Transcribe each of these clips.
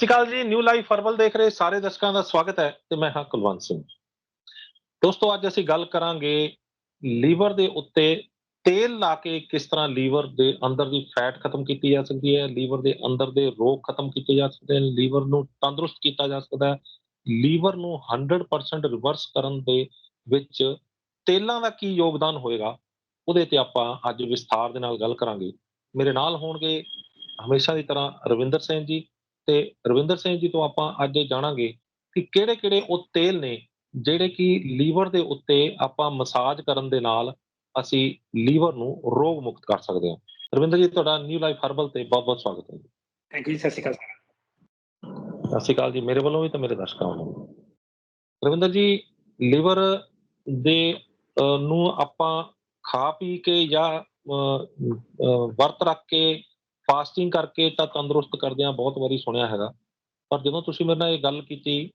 ਸ਼੍ਰੀ ਅਕਾਲ ਜੀ new life herbal ਦੇਖ ਰਹੇ ਸਾਰੇ ਦਰਸ਼ਕਾਂ ਦਾ ਸਵਾਗਤ ਹੈ ਤੇ ਮੈਂ ਹਾਂ ਕੁਲਵੰਤ ਸਿੰਘ। ਦੋਸਤੋ, ਅੱਜ ਅਸੀਂ ਗੱਲ ਕਰਾਂਗੇ ਲੀਵਰ ਦੇ ਉੱਤੇ ਤੇਲ ਲਾ ਕੇ ਕਿਸ ਤਰ੍ਹਾਂ ਲੀਵਰ ਦੇ ਅੰਦਰ ਦੀ ਫੈਟ ਖਤਮ ਕੀਤੀ ਜਾ ਸਕਦੀ ਹੈ, ਲੀਵਰ ਦੇ ਅੰਦਰ ਦੇ ਰੋਗ ਖਤਮ ਕੀਤੇ ਜਾ ਸਕਦੇ ਹਨ, ਲੀਵਰ ਨੂੰ ਤੰਦਰੁਸਤ ਕੀਤਾ ਜਾ ਸਕਦਾ ਹੈ, ਲੀਵਰ ਨੂੰ 100% ਰਿਵਰਸ ਕਰਨ ਦੇ ਵਿੱਚ ਤੇਲਾਂ ਦਾ ਕੀ ਯੋਗਦਾਨ ਹੋਏਗਾ, ਉਹਦੇ ਤੇ ਆਪਾਂ ਅੱਜ ਵਿਸਥਾਰ ਦੇ ਨਾਲ ਗੱਲ ਕਰਾਂਗੇ। ਮੇਰੇ ਨਾਲ ਹੋਣਗੇ ਹਮੇਸ਼ਾ ਦੀ ਤਰ੍ਹਾਂ ਰਵਿੰਦਰ ਸਿੰਘ ਜੀ ਤੇ ਰਵਿੰਦਰ ਸਿੰਘ ਜੀ ਤੋਂ ਆਪਾਂ ਅੱਜ ਜਾਣਾਂਗੇ ਕਿ ਕਿਹੜੇ-ਕਿਹੜੇ ਉਹ ਤੇਲ ਨੇ ਜਿਹੜੇ ਕਿ ਲੀਵਰ ਦੇ ਉੱਤੇ ਆਪਾਂ ਮਸਾਜ ਕਰਨ ਦੇ ਨਾਲ ਅਸੀਂ ਲੀਵਰ ਨੂੰ ਰੋਗ ਮੁਕਤ ਕਰ ਸਕਦੇ ਹਾਂ। ਰਵਿੰਦਰ ਜੀ ਤੁਹਾਡਾ ਨਿਊ ਲਾਈਫ ਹਰਬਲ ਤੇ ਬਹੁਤ-ਬਹੁਤ ਸਵਾਗਤ ਹੈ ਜੀ। ਥੈਂਕ ਯੂ ਸਤਿ ਸ਼੍ਰੀ ਅਕਾਲ ਸਤਿ ਸ਼੍ਰੀ ਅਕਾਲ ਜੀ ਮੇਰੇ ਵੱਲੋਂ ਵੀ ਤੇ ਮੇਰੇ ਦਰਸ਼ਕਾਂ ਵੱਲੋਂ ਰਵਿੰਦਰ ਜੀ ਲੀਵਰ ਦੇ ਨੂੰ ਆਪਾਂ ਖਾ ਪੀ ਕੇ ਜਾਂ ਵਰਤ ਰੱਖ ਕੇ ਫਾਸਟਿੰਗ ਕਰਕੇ ਤਾਂ ਤੰਦਰੁਸਤ ਕਰਦੇ ਆ ਬਹੁਤ ਵਾਰੀ ਸੁਣਿਆ ਹੈਗਾ। ਪਰ ਜਦੋਂ ਤੁਸੀਂ ਮੇਰੇ ਨਾਲ ਇਹ ਗੱਲ ਕੀਤੀ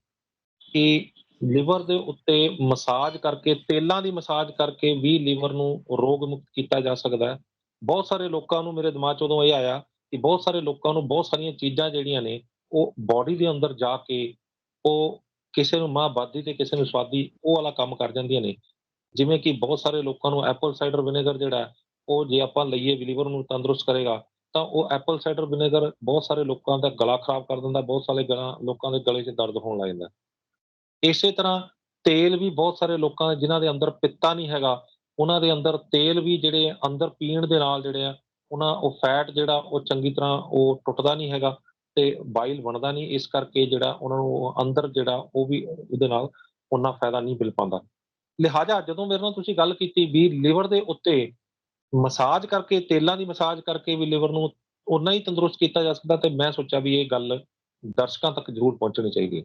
ਕਿ ਲਿਵਰ ਦੇ ਉੱਤੇ ਮਸਾਜ ਕਰਕੇ, ਤੇਲਾਂ ਦੀ ਮਸਾਜ ਕਰਕੇ ਵੀ ਲਿਵਰ ਨੂੰ ਰੋਗ ਮੁਕਤ ਕੀਤਾ ਜਾ ਸਕਦਾ ਹੈ, ਬਹੁਤ ਸਾਰੇ ਲੋਕਾਂ ਨੂੰ ਮੇਰੇ ਦਿਮਾਗ 'ਚ ਉਦੋਂ ਇਹ ਆਇਆ ਕਿ ਬਹੁਤ ਸਾਰੇ ਲੋਕਾਂ ਨੂੰ ਬਹੁਤ ਸਾਰੀਆਂ ਚੀਜ਼ਾਂ ਜਿਹੜੀਆਂ ਨੇ, ਉਹ ਬਾਡੀ ਦੇ ਅੰਦਰ ਜਾ ਕੇ ਉਹ ਕਿਸੇ ਨੂੰ ਮਾਂ ਬਾਦੀ ਤੇ ਕਿਸੇ ਨੂੰ ਸਵਾਦੀ, ਉਹ ਵਾਲਾ ਕੰਮ ਕਰ ਜਾਂਦੀਆਂ ਨੇ। ਜਿਵੇਂ ਕਿ ਬਹੁਤ ਸਾਰੇ ਲੋਕਾਂ ਨੂੰ ਐਪਲ ਸਾਈਡਰ ਵਿਨੇਗਰ ਜਿਹੜਾ ਉਹ ਜੇ ਆਪਾਂ ਲਈਏ ਲਿਵਰ ਨੂੰ ਤੰਦਰੁਸਤ ਕਰੇਗਾ ਤਾਂ ਉਹ ਐਪਲ ਸਾਈਡਰ ਵਿਨੇਗਰ ਬਹੁਤ ਸਾਰੇ ਲੋਕਾਂ ਦਾ ਗਲਾ ਖਰਾਬ ਕਰ ਦਿੰਦਾ, ਬਹੁਤ ਸਾਰੇ ਗਲਾ, ਲੋਕਾਂ ਦੇ ਗਲੇ 'ਚ ਦਰਦ ਹੋਣ ਲੱਗ ਜਾਂਦਾ। ਇਸੇ ਤਰ੍ਹਾਂ ਤੇਲ ਵੀ ਬਹੁਤ ਸਾਰੇ ਲੋਕਾਂ ਦੇ, ਜਿਨ੍ਹਾਂ ਦੇ ਅੰਦਰ ਪਿੱਤਾ ਨਹੀਂ ਹੈਗਾ, ਉਹਨਾਂ ਦੇ ਅੰਦਰ ਤੇਲ ਵੀ ਜਿਹੜੇ ਅੰਦਰ ਪੀਣ ਦੇ ਨਾਲ ਜਿਹੜੇ ਆ, ਉਹਨਾਂ ਉਹ ਫੈਟ ਜਿਹੜਾ ਉਹ ਚੰਗੀ ਤਰ੍ਹਾਂ ਉਹ ਟੁੱਟਦਾ ਨਹੀਂ ਹੈਗਾ ਤੇ ਬਾਈਲ ਬਣਦਾ ਨਹੀਂ, ਇਸ ਕਰਕੇ ਜਿਹੜਾ ਉਹਨਾਂ ਨੂੰ ਅੰਦਰ ਜਿਹੜਾ ਉਹ ਵੀ ਉਹਦੇ ਨਾਲ ਉਹਨਾਂ ਫਾਇਦਾ ਨਹੀਂ ਮਿਲ ਪਾਉਂਦਾ। ਲਿਹਾਜ਼ਾ ਜਦੋਂ ਮੇਰੇ ਨਾਲ ਤੁਸੀਂ ਗੱਲ ਕੀਤੀ ਵੀ ਲਿਵਰ ਦੇ ਉੱਤੇ ਮਸਾਜ ਕਰਕੇ ਤੇਲਾਂ ਦੀ ਮਸਾਜ ਕਰਕੇ ਵੀ ਲਿਵਰ ਨੂੰ ਉਨਾ ਹੀ ਤੰਦਰੁਸਤ ਕੀਤਾ ਜਾ ਸਕਦਾ ਤੇ ਮੈਂ ਸੋਚਿਆ ਵੀ ਇਹ ਗੱਲ ਦਰਸ਼ਕਾਂ ਤੱਕ ਜ਼ਰੂਰ ਪਹੁੰਚਣੀ ਚਾਹੀਦੀ ਹੈ।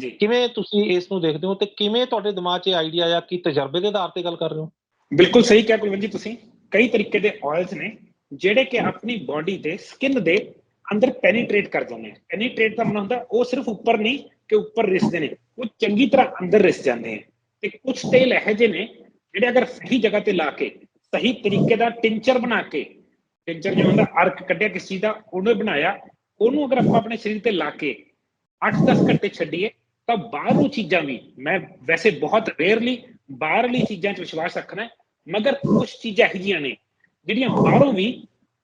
ਜੀ। ਕਿਵੇਂ ਤੁਸੀਂ ਇਸ ਨੂੰ ਦੇਖਦੇ ਹੋ ਤੇ ਕਿਵੇਂ ਤੁਹਾਡੇ ਦਿਮਾਗ 'ਚ ਆਈਡੀਆ ਆਇਆ ਕਿ ਤਜਰਬੇ ਦੇ ਆਧਾਰ ਤੇ ਗੱਲ ਕਰ ਰਹੇ ਹੋ? ਬਿਲਕੁਲ ਸਹੀ ਕਿਹਾ ਕੁਲਵੰਤ ਜੀ ਤੁਸੀਂ। ਕਈ ਤਰੀਕੇ ਦੇ ਆਇਲਸ ਨੇ ਜਿਹੜੇ ਕਿ ਆਪਣੀ ਬਾਡੀ ਦੇ ਸਕਿਨ ਦੇ ਅੰਦਰ ਪੈਨੀਟ੍ਰੇਟ ਕਰ ਜਾਂਦੇ ਨੇ। ਪੈਨੀਟ੍ਰੇਟ ਦਾ ਮਤਲਬ ਹੁੰਦਾ ਉਹ ਸਿਰਫ ਉੱਪਰ ਨਹੀਂ ਕਿ ਉੱਪਰ ਰਿਸਦੇ ਨੇ। ਉਹ ਚੰਗੀ ਤਰ੍ਹਾਂ ਅੰਦਰ ਰਿਸ ਜਾਂਦੇ ਆ ਤੇ ਕੁਝ ਤੇਲ ਇਹੋ ਜਿਹੇ ਨੇ ਜਿਹੜੇ ਅਗਰ ਸਹੀ ਜਗ੍ਹਾ ਤੇ ਲਾ ਕੇ ਸਹੀ ਤਰੀਕੇ ਦਾ ਟਿੰਚਰ ਬਣਾ ਕੇ ਟਿੰਚਰ ਜਿਵੇਂ ਹੁੰਦਾ ਅਰਕ ਕੱਢਿਆ, ਕਿਸੇ ਦਾ, ਉਹਨੇ ਬਣਾਇਆ, ਉਹਨੂੰ ਅਗਰ ਆਪਾਂ ਆਪਣੇ ਸਰੀਰ ਤੇ ਲਾ ਕੇ 8-10 ਘੰਟੇ ਛੱਡੀਏ, ਤਾਂ ਬਾਹਰੋਂ ਚੀਜ਼ਾਂ ਵੀ, ਮੈਂ ਵੈਸੇ ਬਹੁਤ ਰੇਅਰਲੀ ਬਾਹਰਲੀ ਚੀਜ਼ਾਂ 'ਚ ਵਿਸ਼ਵਾਸ ਰੱਖਣਾ ਮਗਰ ਕੁਝ ਚੀਜ਼ਾਂ ਇਹੋ ਜਿਹੀਆਂ ਨੇ, ਜਿਹੜੀਆਂ ਬਾਹਰੋਂ ਵੀ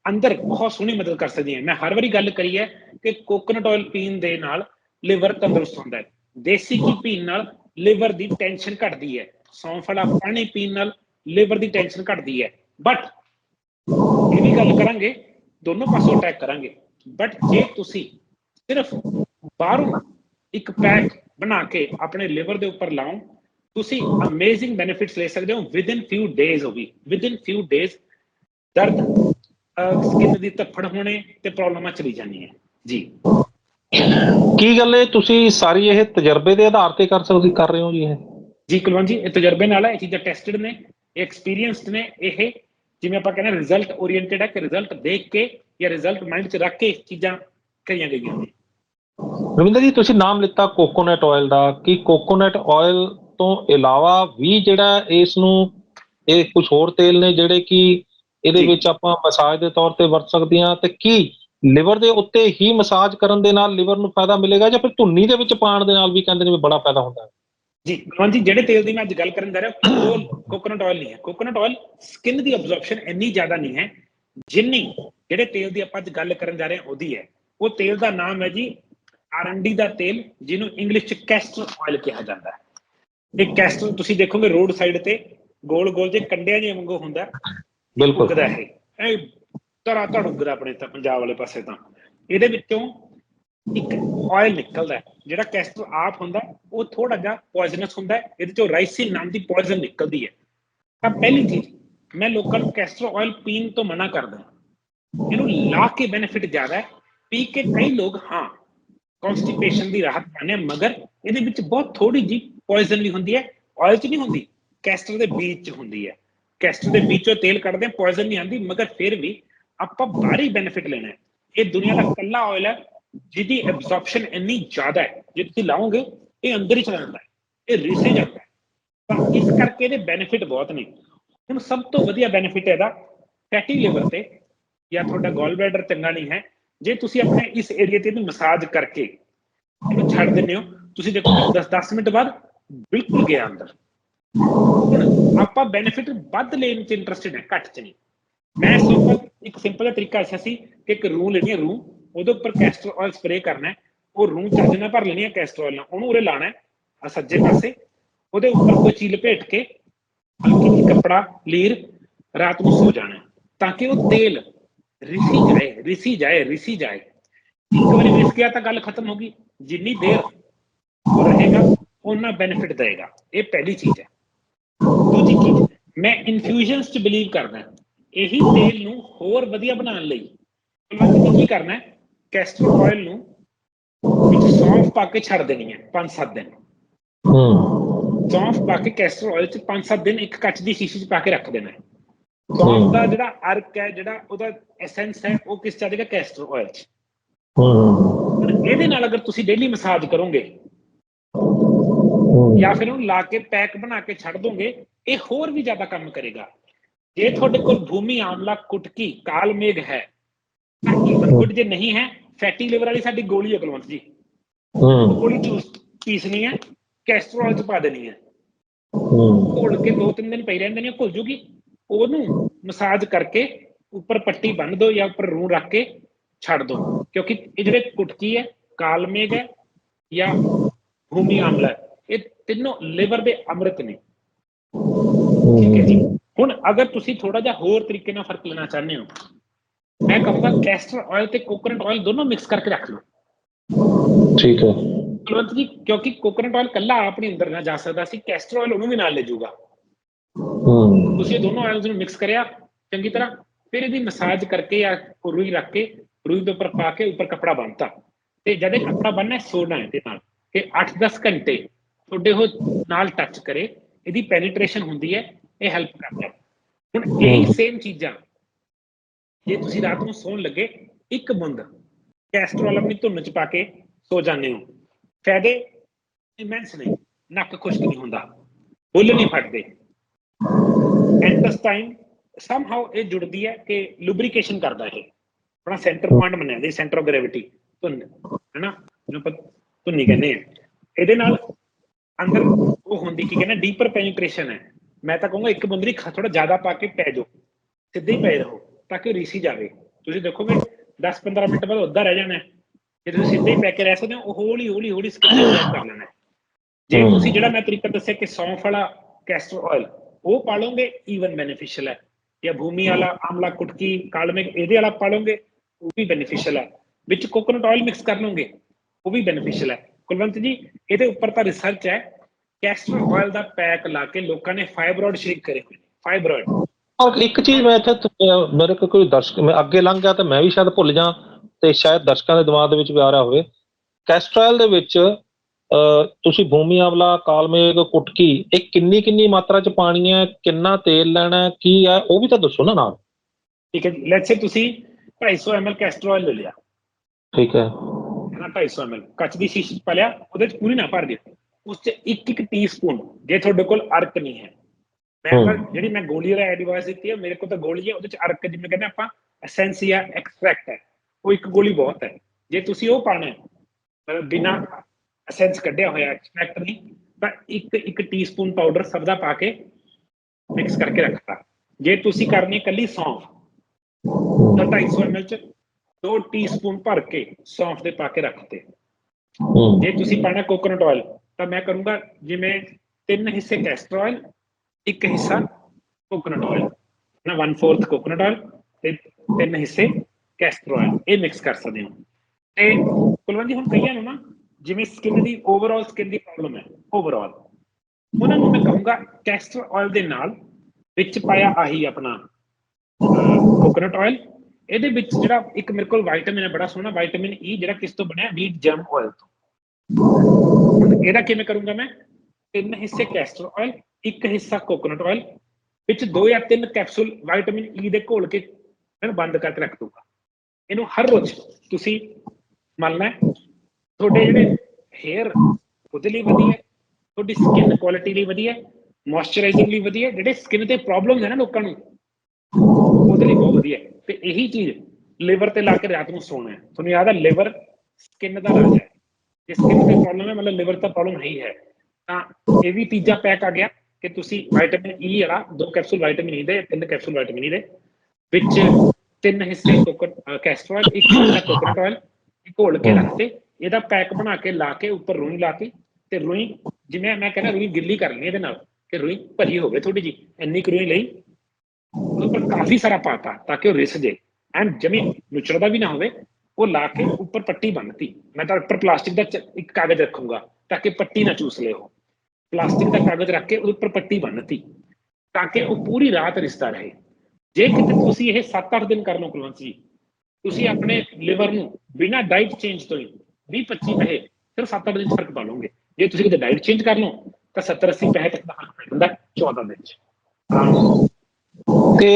ਅੰਦਰ ਬਹੁਤ ਸੋਹਣੀ ਮਦਦ ਕਰ ਸਕਦੀਆਂ। ਮੈਂ ਹਰ ਵਾਰੀ ਗੱਲ ਕਰੀ ਹੈ ਕਿ ਕੋਕੋਨਟ ਆਇਲ ਪੀਣ ਦੇ ਨਾਲ ਲਿਵਰ ਤੰਦਰੁਸਤ ਹੁੰਦਾ ਹੈ। ਦੇਸੀ ਘੀ ਪੀਣ ਨਾਲ ਲਿਵਰ ਦੀ ਟੈਨਸ਼ਨ ਘਟਦੀ ਹੈ। ਸੌਂਫਲਾ ਪਾਣੀ ਪੀਣ ਨਾਲ ਲਿਵਰ ਦੀ ਟੈਨਸ਼ਨ ਘਟਦੀ ਹੈ। ਬਟ ਇਹ ਵੀ ਗੱਲ ਕਰਾਂਗੇ ਦੋਨੋਂ ਪਾਸੋਂ ਅਟੈਕ ਕਰਾਂਗੇ। ਬਟ ਜੇ ਤੁਸੀਂ ਸਿਰਫ ਬਾਹਰੋਂ ਇੱਕ ਪੈਕ ਬਣਾ ਕੇ ਆਪਣੇ ਲਿਵਰ ਦੇ ਉੱਪਰ ਲਾਓ ਤੁਸੀਂ ਅਮੇਜ਼ਿੰਗ ਬੈਨੀਫਿਟਸ ਲੈ ਸਕਦੇ ਹੋ ਵਿਦ ਇਨ ਫਿਊ ਡੇਜ਼ ਉਹ ਵੀ। ਵਿਦ ਇਨ ਫਿਊ ਡੇਜ਼ ਦਰਦ ਸਕਿਨ ਦੀ ਤਫੜ ਹੋਣੇ ਤੇ ਪ੍ਰੋਬਲਮਾਂ ਚਲੀ ਜਾਣੀਆਂ। ਜੀ। ਕੀ ਗੱਲ ਹੈ? ਤੁਸੀਂ ਸਾਰੀ ਇਹ ਤਜਰਬੇ ਦੇ ਆਧਾਰ ਤੇ ਕਰ ਸਕਦੇ ਕਰ ਰਹੇ ਹੋ ਜੀ ਇਹ? ਜੀ ਕੁਲਵੰਤ ਜੀ ਇਹ ਤਜਰਬੇ ਨਾਲ ਹੈ ਇਹ ਚੀਜ਼ਾਂ ਟੈਸਟਡ ਨੇ। ਐਕਸਪੀਰੀਅੰਸਡ ਨੇ ਇਹ ਜਿਵੇਂ ਆਪਾਂ ਕਹਿੰਦੇ ਰਿਜ਼ਲਟ ਓਰੀਐਂਟਡ ਹੈ ਕਿ ਰਿਜ਼ਲਟ ਦੇਖ ਕੇ ਜਾਂ ਰਿਜ਼ਲਟ ਮਾਈਂਡ 'ਚ ਰੱਖ ਕੇ ਚੀਜ਼ਾਂ ਕਰੀਆਂ ਗਈਆਂ ਨੇ ਰਵਿੰਦਰ ਜੀ ਤੁਸੀਂ ਨਾਮ ਲਿੱਤਾ ਕੋਕੋਨਟ ਆਇਲ ਦਾ ਕਿ ਕੋਕੋਨਟ ਆਇਲ ਤੋਂ ਇਲਾਵਾ ਵੀ ਜਿਹੜਾ ਇਸ ਨੂੰ ਇਹ ਕੁਝ ਹੋਰ ਤੇਲ ਨੇ ਜਿਹੜੇ ਕਿ ਇਹਦੇ। ਵਿੱਚ ਆਪਾਂ ਮਸਾਜ ਦੇ ਤੌਰ ਤੇ ਵਰਤ ਸਕਦੇ ਹਾਂ ਤੇ ਕੀ ਲਿਵਰ ਦੇ ਉੱਤੇ ਹੀ ਮਸਾਜ ਕਰਨ ਦੇ ਨਾਲ ਲਿਵਰ ਨੂੰ ਫਾਇਦਾ ਮਿਲੇਗਾ ਜਾਂ ਫਿਰ ਧੁੰਨੀ ਦੇ ਵਿੱਚ ਪਾਣ ਦੇ ਨਾਲ ਵੀ ਕਹਿੰਦੇ ਨੇ ਵੀ ਬੜਾ ਫਾਇਦਾ ਹੁੰਦਾ ਹੈ ਜੀ ਕੁਲਵੰਤ ਜੀ ਜਿਹੜੇ ਤੇਲ ਦੀ ਮੈਂ ਅੱਜ ਗੱਲ ਕਰਨ ਜਾ ਰਿਹਾ ਉਹ ਕੋਕੋਨਟ ਆਇਲ ਨਹੀਂ ਹੈ। ਕੋਕੋਨਟ ਆਇਲ ਸਕਿਨ ਦੀ ਅਬਜ਼ੌਰਪਸ਼ਨ ਇੰਨੀ ਜ਼ਿਆਦਾ ਨਹੀਂ ਹੈ ਜਿੰਨੀ ਜਿਹੜੇ ਤੇਲ ਦੀ ਆਪਾਂ ਅੱਜ ਗੱਲ ਕਰਨ ਜਾ ਰਹੇ ਹਾਂ ਉਹਦੀ ਹੈ। ਉਹ ਤੇਲ ਦਾ ਨਾਮ ਹੈ ਜੀ ਆਰਐਨਡੀ ਦਾ ਤੇਲ ਜਿਹਨੂੰ ਇੰਗਲਿਸ਼ ਚ ਕੈਸਟਰ ਆਇਲ ਕਿਹਾ ਜਾਂਦਾ ਹੈ। ਇਹ ਕੈਸਟਰ ਤੁਸੀਂ ਦੇਖੋਗੇ ਰੋਡ ਸਾਈਡ ਤੇ ਗੋਲ ਗੋਲ ਜੇ ਕੰਡਿਆਂ ਜਿਹੇ ਵਾਂਗੂ ਹੁੰਦਾ ਬਿਲਕੁਲ। ਉੱਗਦਾ ਇਹ ਇਹ ਤਰਾ ਤੜ ਉੱਗਦਾ ਆਪਣੇ ਤਾਂ ਪੰਜਾਬ ਵਾਲੇ ਪਾਸੇ ਤਾਂ। ਇਹਦੇ ਵਿੱਚੋਂ ਇੱਕ ਆਇਲ ਨਿਕਲਦਾ ਹੈ, ਜਿਹੜਾ ਕੈਸਟਰ ਆਪ ਹੁੰਦਾ ਉਹ ਥੋੜਾ ਜਿਹਾ ਪੋਇਜ਼ਨਸ ਹੁੰਦਾ ਹੈ, ਇਹਦੇ ਚੋਂ ਰਾਈਸਿਨ ਨਾਮ ਦੀ ਪੋਇਜ਼ਨ ਨਿਕਲਦੀ ਹੈ। ਤਾਂ ਪਹਿਲੀ ਚੀਜ਼ ਮੈਂ ਲੋਕਾਂ ਨੂੰ ਕੈਸਟਰ ਆਇਲ ਪੀਣ ਤੋਂ ਮਨਾ ਕਰਦਾ ਇਹਨੂੰ ਲਾ ਕੇ ਬੈਨੀਫਿਟ ਜ਼ਿਆਦਾ ਹੈ ਪੀ ਕੇ ਕਈ ਲੋਕ ਹਾਂ ਕਨਸਟੀਪੇਸ਼ਨ ਦੀ ਰਾਹਤ ਪਾਉਂਦੇ ਮਗਰ ਇਹਦੇ ਵਿੱਚ ਬਹੁਤ ਥੋੜੀ ਜੀ ਪੋਇਜ਼ਨ ਵੀ ਹੁੰਦੀ ਹੈ ਆਇਲ 'ਚ ਨਹੀਂ ਹੁੰਦੀ ਕੈਸਟਰ ਦੇ ਬੀਜ 'ਚ ਹੁੰਦੀ ਹੈ। ਕੈਸਟਰ ਦੇ ਬੀਜ 'ਚੋਂ ਤੇਲ ਕੱਢਦੇ ਪੋਇਜ਼ਨ ਨਹੀਂ ਆਉਂਦੀ ਮਗਰ ਫਿਰ ਵੀ ਆਪਾਂ ਬਾਹਰੀ ਬੈਨੀਫਿਟ ਲੈਣਾ ਹੈ। ਇਹ ਦੁਨੀਆ ਦਾ ਇਕੱਲਾ ਆਇਲ ਹੈ ਜਿਹਦੀ ਐਬਜ਼ੌਰਪਸ਼ਨ ਇੰਨੀ ਜ਼ਿਆਦਾ ਹੈ, ਜੇ ਤੁਸੀਂ ਲਾਓਗੇ, ਇਹ ਅੰਦਰ ਹੀ ਚਲਾ ਜਾਂਦਾ ਹੈ, ਇਹ ਰਿਸੇ ਜਾਂਦਾ ਹੈ। ਤਾਂ ਇਸ ਕਰਕੇ ਇਹਦੇ ਬੈਨੀਫਿਟ ਬਹੁਤ ਨੇ। ਹੁਣ ਸਭ ਤੋਂ ਵਧੀਆ ਬੈਨੀਫਿਟ ਇਹਦਾ ਫੈਟੀ ਲਿਵਰ ਤੇ, ਜਾਂ ਤੁਹਾਡਾ ਗੋਲ ਬਲੈਡਰ ਚੰਗਾ ਨਹੀਂ ਹੈ। ਜੇ ਤੁਸੀਂ ਆਪਣੇ ਇਸ ਏਰੀਆ ਤੇ ਇਹਨੂੰ ਮਸਾਜ ਕਰਕੇ ਇਹਨੂੰ ਛੱਡ ਦਿੰਦੇ ਹੋ, ਤੁਸੀਂ ਦੇਖੋ 10-10 ਮਿੰਟ ਬਾਅਦ ਬਿਲਕੁਲ ਗਿਆ ਅੰਦਰ। ਹੁਣ ਆਪਾਂ ਬੈਨੀਫਿਟ ਵੱਧ ਲੈਣ ਚ ਇੰਟਰਸਟਿਡ ਹੈ, ਘੱਟ ਚ ਨਹੀਂ। ਮੈਂ ਸਿੰਪਲ ਇੱਕ ਸਿੰਪਲ ਜਿਹਾ ਤਰੀਕਾ ਅੱਛਾ ਸੀ ਕਿ ਇੱਕ ਰੂਹ ਲੈਣੀ ਹੈ ਰੂਹ ਉਹਦੇ ਉੱਪਰ ਕੈਸਟਰ ਆਇਲ ਸਪਰੇ ਕਰਨਾ ਉਹ ਰੂਹ ਚੱਜ ਨਾਲ ਭਰ ਲੈਣੀ ਹੈ ਕੈਸਟਰ ਆਇਲ ਨਾਲ, ਉਹਨੂੰ ਉਰੇ ਲਾਣਾ ਆ ਸੱਜੇ ਪਾਸੇ, ਉਹਦੇ ਉੱਪਰ ਕੋਈ ਚੀਜ਼ ਲਪੇਟ ਕੇ, ਹਲਕੀ ਜਿਹੀ ਕੱਪੜਾ, ਲੀਰ, ਰਾਤ ਨੂੰ ਸੋ ਜਾਣਾ ਤਾਂ ਕਿ ਉਹ ਤੇਲ ਰਿਸੀ ਜਾਏ ਰਿਸੀ ਜਾਏ ਰਿਸੀ ਜਾਏ। ਇੱਕ ਵਾਰੀ ਰਿਸ ਗਿਆ ਤਾਂ ਗੱਲ ਖਤਮ ਹੋ ਗਈ, ਜਿੰਨੀ ਦੇਰ ਉਹ ਰਹੇਗਾ ਉਹਨਾਂ ਬੈਨੀਫਿਟ ਦੇਗਾ ਇਹ ਪਹਿਲੀ ਚੀਜ਼ ਹੈ। ਦੂਜੀ ਚੀਜ਼, ਮੈਂ ਇਨਫਿਊਜ਼ਨਸ ਚ ਬਿਲੀਵ ਕਰਦਾ ਇਹੀ ਤੇਲ ਨੂੰ ਹੋਰ ਵਧੀਆ ਬਣਾਉਣ ਲਈ ਤੁਹਾਨੂੰ ਕੀ ਕਰਨਾ ਹੈ ਕੈਸਟਰ ਆਇਲ ਨੂੰ ਵਿੱਚ ਸੌਂਫ ਪਾ ਕੇ ਛੱਡ ਦੇਣੀ ਹੈ 5-7 ਦਿਨ। ਹੂੰ। ਸੌਂਫ ਪਾ ਕੇ ਕੈਸਟਰ ਆਇਲ ਚ 5-7 ਦਿਨ ਇੱਕ ਕੱਚ ਦੀ ਸ਼ੀਸ਼ੀ ਚ ਪਾ ਕੇ ਰੱਖ ਦੇਣਾ ਹੈ। ਸੌਂਫ ਦਾ ਜਿਹੜਾ ਅਰਕ ਹੈ ਜਿਹੜਾ ਉਹਦਾ ਐਸੈਂਸ ਹੈ ਉਹ ਕਿਸ ਚ ਆ ਜਾਏਗਾ ਕੈਸਟਰ ਆਇਲ ਚ। ਹੂੰ। ਇਹਦੇ ਨਾਲ ਅਗਰ ਤੁਸੀਂ ਡੇਲੀ ਮਸਾਜ ਕਰੋਗੇ ਜਾਂ ਫਿਰ ਉਹਨੂੰ ਲਾ ਕੇ ਪੈਕ ਬਣਾ ਕੇ ਛੱਡ ਦੋਗੇ ਇਹ ਹੋਰ ਵੀ ਜ਼ਿਆਦਾ ਕੰਮ ਕਰੇਗਾ। ਜੇ ਤੁਹਾਡੇ ਕੋਲ ਭੂਮੀ ਆਮਲਾ ਕੁਟਕੀ ਕਾਲ ਮੇਘ ਹੈ ਗੁੱਡ ਜੇ ਨਹੀਂ ਹੈ ਫੈਟੀ ਲਿਵਰ ਵਾਲੀ ਸਾਡੀ ਗੋਲੀ ਹੈ ਕੁਲਵੰਤ ਜੀ। ਹੂੰ। ਗੋਲੀ ਚੂਸ ਪੀਸਣੀ ਹੈ ਕੈਸਟਰੋਲ ਚ ਪਾ ਦੇਣੀ ਹੈ। ਹੂੰ। ਘੋਲ ਕੇ ਦੋ ਤਿੰਨ ਦਿਨ ਪਈ ਰਹਿੰਦੇ ਨੇ ਘੁਲ ਜੂਗੀ। ਉਹਨੂੰ ਮਸਾਜ ਕਰਕੇ ਉੱਪਰ ਪੱਟੀ ਬੰਨ ਦਿਓ ਜਾਂ ਉੱਪਰ ਰੂੰ ਰੱਖ ਕੇ ਛੱਡ ਦਿਓ। ਕਿਉਂਕਿ ਇਹ ਜਿਹੜੇ ਕੁਟਕੀ ਹੈ ਕਾਲ ਮੇਘ ਹੈ ਜਾਂ ਭੂਮੀ ਆਮਲਾ ਇਹ ਤਿੰਨੋਂ ਲਿਵਰ ਦੇ ਅੰਮ੍ਰਿਤ ਨੇ। ਠੀਕ ਹੈ ਜੀ। ਹੁਣ ਅਗਰ ਤੁਸੀਂ ਥੋੜਾ ਜਿਹਾ ਹੋਰ ਤਰੀਕੇ ਨਾਲ ਫ਼ਰਕ ਲੈਣਾ ਚਾਹੁੰਦੇ ਹੋ ਮੈਂ ਕਹੂੰਗਾ ਕੈਸਟਰ ਆਇਲ ਤੇ ਕੋਕੋਨਟ ਆਇਲ ਦੋਨੋਂ ਮਿਕਸ ਕਰਕੇ ਰੱਖ ਲਓ। ਠੀਕ ਹੈ। ਕੁਲਵੰਤ ਜੀ ਕਿਉਂਕਿ ਕੋਕੋਨਟ ਆਇਲ ਕੱਲਾ ਆਪਣੇ ਅੰਦਰ ਨਾ ਜਾ ਸਕਦਾ ਸੀ ਕੈਸਟਰ ਆਇਲ ਉਹਨੂੰ ਵੀ ਨਾਲ ਲੈ ਜਾਊਗਾ। ਹੂੰ ਤੁਸੀਂ ਦੋਨੋਂ ਆਇਲਸ ਨੂੰ ਮਿਕਸ ਕਰਿਆ ਚੰਗੀ ਤਰ੍ਹਾਂ। ਫਿਰ ਇਹਦੀ ਮਸਾਜ ਕਰਕੇ ਜਾਂ ਰੂਈ ਰੱਖ ਕੇ ਰੂਈ ਦੇ ਉੱਪਰ ਪਾ ਕੇ ਉੱਪਰ ਕੱਪੜਾ ਬੰਨਤਾ। ਤੇ ਜਦ ਇਹ ਕੱਪੜਾ ਬੰਨਣਾ ਸੋਣਾ ਹੈ ਇਹਦੇ ਨਾਲ। ਕਿ 8-10 ਘੰਟੇ ਤੁਹਾਡੇ ਉਹ ਨਾਲ ਟੱਚ ਕਰੇ ਇਹਦੀ ਪੈਨੀਟ੍ਰੇਸ਼ਨ ਹੁੰਦੀ ਹੈ ਇਹ ਹੈਲਪ ਕਰਦਾ। ਹੁਣ ਇਹ ਸੇਮ ਚੀਜ਼ਾਂ ਜੇ ਤੁਸੀਂ ਰਾਤ ਨੂੰ ਸੌਣ ਲੱਗੇ, ਇੱਕ ਬੁੰਦ ਕੈਸਟਰੋਲ ਆਪਣੀ ਧੁੰਨ ਚ ਪਾ ਕੇ ਸੋ ਜਾਂਦੇ ਹੋ। ਫਾਇਦੇ? ਇਮੈਂਸ ਨੇ। ਨੱਕ ਖੁਸ਼ਕ ਨਹੀਂ ਹੁੰਦਾ। ਬੁੱਲ ਨਹੀਂ ਫਟਦੇ। ਇੰਟੈਸਟਾਈਨ ਸਮਹਾਉ ਇਹ ਜੁੜਦੀ ਹੈ ਕਿ ਲੁਬਰੀਕੇਸ਼ਨ ਕਰਦਾ ਇਹ। ਆਪਣਾ ਸੈਂਟਰ ਪੁਆਇੰਟ ਮੰਨਿਆ ਦੀ ਸੈਂਟਰ ਆਫ ਗ੍ਰੈਵਿਟੀ ਧੁੰਨ, ਹੈਨਾ? ਜਿਹਨੂੰ ਆਪਾਂ ਧੁੰਨੀ ਕਹਿੰਦੇ ਆ ਇਹਦੇ ਨਾਲ ਅੰਦਰ ਉਹ ਹੁੰਦੀ, ਕੀ ਕਹਿੰਦੇ ਡੀਪਰ ਪੈਨੀਟ੍ਰੇਸ਼ਨ ਹੈ। ਮੈਂ ਤਾਂ ਕਹੂੰਗਾ ਇੱਕ ਬੰਦਰੀ ਥੋੜਾ ਜ਼ਿਆਦਾ ਪਾ ਕੇ ਪੈ ਜਾਓ। ਸਿੱਧੇ ਹੀ ਪੈ ਰਹੋ। ਤਾਂ ਕਿ ਰੀਸੀ ਜਾਵੇ। ਤੁਸੀਂ ਦੇਖੋਗੇ 10-15 ਮਿੰਟ ਬਾਅਦ ਉੱਧਰ ਰਹਿ ਜਾਣਾ। ਜੇ ਤੁਸੀਂ ਸਿੱਧੇ ਹੀ ਪੈ ਕੇ ਰਹਿ ਸਕਦੇ ਹੋ ਉਹ ਹੌਲੀ ਹੌਲੀ ਹੌਲੀ ਅਬਜ਼ਰਵ ਕਰ ਲੈਣਾ ਹੈ। ਜੇ। ਤੁਸੀਂ ਜਿਹੜਾ ਮੈਂ ਤਰੀਕਾ ਦੱਸਿਆ ਕਿ ਸੌਂਫ ਵਾਲਾ ਕੈਸਟਰ ਆਇਲ ਉਹ ਪਾਲੋਗੇ ਈਵਨ ਬੈਨੀਫੀਸ਼ੀਅਲ ਹੈ। ਜਾਂ ਭੂਮੀ ਵਾਲਾ ਆਮਲਾ ਕੁਟਕੀ ਕਾਲਮੇ ਇਹਦੇ ਵਾਲਾ ਪਾਲੋਗੇ ਉਹ ਵੀ ਬੈਨੀਫੀਸ਼ੀਅਲ ਹੈ। ਵਿੱਚ ਕੋਕੋਨਟ ਆਇਲ ਮਿਕਸ ਕਰ ਲਓਗੇ ਉਹ ਵੀ ਬੈਨੀਫੀਸ਼ੀਅਲ ਹੈ। ਕੁਲਵੰਤ ਜੀ ਇਹਦੇ ਉੱਪਰ ਤਾਂ ਰਿਸਰਚ ਹੈ। ਕੈਸਟਰ ਆਇਲ ਦਾ ਪੈਕ ਲਾ ਕੇ ਲੋਕਾਂ ਨੇ ਫਾਈਬਰੋਇਡ ਸ਼ੇਕ ਕਰੇ ਹੋਏ ਫਾਈਬਰੋਇਡ ਔਰ ਇੱਕ ਚੀਜ਼ ਮੈਂ ਇੱਥੇ ਮੇਰੇ ਕੋਲ ਕੋਈ ਦਰਸ਼ਕ ਮੈਂ ਅੱਗੇ ਲੰਘ ਗਿਆ ਤਾਂ ਮੈਂ ਵੀ ਸ਼ਾਇਦ ਭੁੱਲ ਜਾ ਤੇ ਸ਼ਾਇਦ ਦਰਸ਼ਕਾਂ ਦੇ ਦਿਮਾਗ ਦੇ ਵਿੱਚ ਵੀ ਆ ਰਿਹਾ ਹੋਵੇ। ਕੈਸਟਰੋਲ ਦੇ ਵਿੱਚ ਤੁਸੀਂ ਭੂਮੀ ਆਮਲਾ ਕਾਲਮੇਗ ਕੁਟਕੀ ਇਹ ਕਿੰਨੀ ਕਿੰਨੀ ਮਾਤਰਾ ਚ ਪਾਣੀ ਹੈ ਕਿੰਨਾ ਤੇਲ ਲੈਣਾ ਹੈ ਕੀ ਹੈ ਉਹ ਵੀ ਤਾਂ ਦੱਸੋ ਨਾ ਨਾਲ। ਠੀਕ ਹੈ ਲੈਟਸ ਸੇ ਤੁਸੀਂ 250 ml ਕੈਸਟਰ ਆਇਲ ਲੈ ਲਿਆ। ਠੀਕ ਹੈ। ਨਾ 250 ml ਕੱਚ ਦੀ ਸ਼ੀਸ਼ੀ ਪਾ ਲਿਆ ਉਹਦੇ ਚ ਪੂਰੀ ਨਾ ਭਰ ਦਿਓ। ਉਸ ਚ ਇੱਕ ਇੱਕ ਟੀਸਪੂਨ ਜੇ ਤੁਹਾਡੇ ਕੋਲ ਅਰਕ ਨਹੀਂ ਹੈ। ਮੈਂ। ਜਿਹੜੀ ਮੈਂ ਗੋਲੀ ਵਾਲਾ ਐਡਵਾਈਸ ਦਿੱਤੀ ਹੈ ਮੇਰੇ ਕੋਲ ਤਾਂ ਗੋਲੀ ਹੈ ਉਹਦੇ ਚ ਅਰਕ ਜਿਵੇਂ ਕਹਿੰਦੇ ਆਪਾਂ ਐਸੈਂਸੀਆ ਐਕਸਟ੍ਰੈਕਟ ਹੈ। ਉਹ ਇੱਕ ਗੋਲੀ ਬਹੁਤ ਹੈ। ਜੇ ਤੁਸੀਂ ਉਹ ਪਾਣਾ ਹੈ ਮਤਲਬ ਬਿਨਾ ਐਸੈਂਸ ਕੱਢਿਆ ਹੋਇਆ ਐਕਸਟ੍ਰੈਕਟ ਨਹੀਂ ਤਾਂ ਇੱਕ ਇੱਕ ਟੀਸਪੂਨ ਪਾਊਡਰ ਸਭ ਦਾ ਪਾ ਕੇ ਮਿਕਸ ਕਰਕੇ ਰੱਖਤਾ ਜੇ ਤੁਸੀਂ ਕਰਨੀ ਕੱਲੀ ਸੌਂਫ ਤਾਂ 250 ml ਚ 2 ਟੀਸਪੂਨ ਭਰ ਕੇ ਸੌਂਫ ਦੇ ਪਾ ਕੇ ਰੱਖਤੇ। ਹੂੰ। ਜੇ ਤੁਸੀਂ ਪਾਣਾ ਕੋਕੋਨਟ ਆਇਲ ਤਾਂ ਮੈਂ ਕਰੂੰਗਾ ਜਿਵੇਂ ਤਿੰਨ ਹਿੱਸੇ ਕੈਸਟਰ ਆਇਲ ਇੱਕ ਹਿੱਸਾ ਕੋਕੋਨਟ ਆਇਲ ਨਾ 1/4 ਕੋਕੋਨਟ ਆਇਲ ਤੇ ਤਿੰਨ ਹਿੱਸੇ ਕੈਸਟਰ ਆਇਲ ਇਹ ਮਿਕਸ ਕਰ ਸਕਦੇ ਹੋ। ਤੇ ਕੁਲਵੰਤ ਜੀ, ਹੁਣ ਕਈਆਂ ਨੂੰ ਨਾ ਜਿਵੇਂ ਸਕਿਨ ਦੀ ਓਵਰਆਲ ਸਕਿਨ ਦੀ ਪ੍ਰੋਬਲਮ ਹੈ ਓਵਰਆਲ ਉਹਨਾਂ ਨੂੰ ਮੈਂ ਕਹੂੰਗਾ ਕੈਸਟਰ ਆਇਲ ਦੇ ਨਾਲ ਵਿੱਚ ਪਾਇਆ ਆਹੀ ਆਪਣਾ ਕੋਕੋਨਟ ਆਇਲ ਇਹਦੇ ਵਿੱਚ ਜਿਹੜਾ ਇੱਕ ਮੇਰੇ ਕੋਲ ਵਿਟਾਮਿਨ ਹੈ, ਬੜਾ ਸੋਹਣਾ ਵਿਟਾਮਿਨ ਈ e, ਜਿਹੜਾ ਕਿਸ ਤੋਂ ਬਣਿਆ? ਵੀਟ ਜਰਮ ਆਇਲ ਤੋਂ। ਇਹਦਾ ਕਿਵੇਂ ਕਰੂੰਗਾ ਮੈਂ? ਤਿੰਨ ਹਿੱਸੇ ਕੈਸਟਰ ਆਇਲ ਇੱਕ ਹਿੱਸਾ ਕੋਕੋਨਟ ਆਇਲ ਵਿੱਚ ਦੋ ਜਾਂ ਤਿੰਨ ਕੈਪਸੂਲ ਵਿਟਾਮਿਨ ਈ ਦੇ ਘੋਲ ਕੇ ਇਹਨੂੰ ਬੰਦ ਕਰਕੇ ਰੱਖ ਦੂੰਗਾ ਇਹਨੂੰ ਹਰ ਰੋਜ਼ ਤੁਸੀਂ ਮੰਨਣਾ ਤੁਹਾਡੇ ਜਿਹੜੇ ਹੇਅਰ ਉਹਦੇ ਲਈ ਵਧੀਆ ਤੁਹਾਡੀ ਸਕਿਨ ਕੁਆਲਿਟੀ ਲਈ ਵਧੀਆ ਮੋਇਸਚਰਾਈਜ਼ਿੰਗ ਲਈ ਵਧੀਆ ਜਿਹੜੇ ਸਕਿਨ ਤੇ ਪ੍ਰੋਬਲਮਸ ਹੈ ਨਾ ਲੋਕਾਂ ਨੂੰ, ਉਹਦੇ ਲਈ ਬਹੁਤ ਵਧੀਆ ਹੈ। ਤੇ ਇਹੀ ਚੀਜ਼ ਲਿਵਰ ਤੇ ਲਾ ਕੇ ਰਾਤ ਨੂੰ ਸੌਣਾ ਹੈ। ਤੁਹਾਨੂੰ ਯਾਦ ਹੈ ਲਿਵਰ ਸਕਿਨ ਦਾ ਰਾਜ ਹੈ। ਜੇ ਸਕਿਨ ਤੇ ਪ੍ਰੋਬਲਮ ਹੈ, ਮਤਲਬ ਲਿਵਰ ਤਾਂ ਪ੍ਰੋਬਲਮ ਨਹੀਂ ਹੈ ਤਾਂ ਇਹ ਵੀ ਤੀਜਾ ਪੈਕ ਆ ਗਿਆ। ਕਿ ਤੁਸੀਂ ਵਿਟਾਮਿਨ ਈ e ਵਾਲਾ ਦੋ ਕੈਪਸੂਲ ਵਿਟਾਮਿਨ ਈ ਦੇ, ਤਿੰਨ ਕੈਪਸੂਲ ਵਿਟਾਮਿਨ ਈ ਦੇ, ਵਿੱਚ ਤਿੰਨ ਹਿੱਸੇ ਕੋਕੋਨ ਕੈਸਟਰ ਇੱਕ ਹਿੱਸਾ ਕੋਕੋਨਟ ਆਇਲ ਘੋਲ ਕੇ ਰੱਖਤੇ ਇਹਦਾ ਪੈਕ ਬਣਾ ਕੇ ਲਾ ਕੇ ਉੱਪਰ ਰੂਈ ਲਾ ਕੇ ਤੇ ਰੂਈ ਜਿਵੇਂ ਮੈਂ ਕਹਿੰਦਾ ਰੂਈ ਗਿੱਲੀ ਕਰ ਲੈਣੀ ਇਹਦੇ ਨਾਲ ਕਿ ਰੂਈ ਭਰੀ ਹੋਵੇ ਥੋੜੀ ਜੀ ਇੰਨੀ ਕੁ ਰੂਈ ਲਈ। ਉੱਪਰ ਕਾਫੀ ਸਾਰਾ ਪਾਤਾ ਤਾਂ ਕਿ ਉਹ ਰਿਸ ਜੇ। ਐਂਡ ਜਮੀ ਨੁਚੜਦਾ ਵੀ ਨਾ ਹੋਵੇ, ਉਹ ਲਾ ਕੇ ਉੱਪਰ ਪੱਟੀ ਬੰਨਤੀ। ਮੈਂ ਤਾਂ ਉੱਪਰ ਪਲਾਸਟਿਕ ਦਾ ਇੱਕ ਕਾਗਜ਼ ਰੱਖੂੰਗਾ ਤਾਂ ਕਿ ਪੱਟੀ ਨਾ ਚੂਸ ਲੇ ਉਹ। ਪਲਾਸਟਿਕ ਦਾ ਕਾਗਜ਼ ਰੱਖ ਕੇ ਉਹਦੇ ਉੱਪਰ ਪੱਟੀ ਬੰਨਤੀ ਤਾਂ ਕਿ ਉਹ ਪੂਰੀ ਰਾਤ ਰਿਸਦਾ ਰਹੇ। ਜੇ ਕਿਤੇ ਤੁਸੀਂ ਇਹ 7-8 ਦਿਨ ਕਰ ਲਓ ਕੁਲਵੰਤ ਜੀ ਤੁਸੀਂ ਆਪਣੇ ਲਿਵਰ ਨੂੰ ਬਿਨਾਂ ਡਾਈਟ ਚੇਂਜ ਤੋਂ ਹੀ 20-25 ਪੈਸੇ ਸਿਰਫ 7-8 ਦਿਨ ਫ਼ਰਕ ਪਾ ਲਓਗੇ। ਜੇ ਤੁਸੀਂ ਕਿਤੇ ਡਾਈਟ ਚੇਂਜ ਕਰ ਲਓ ਤਾਂ 70-80 ਪੈਸੇ ਤੱਕ ਦਾ ਫ਼ਰਕ ਪੈ ਜਾਂਦਾ ਹੈ 14 ਦਿਨ 'ਚ। ਤੇ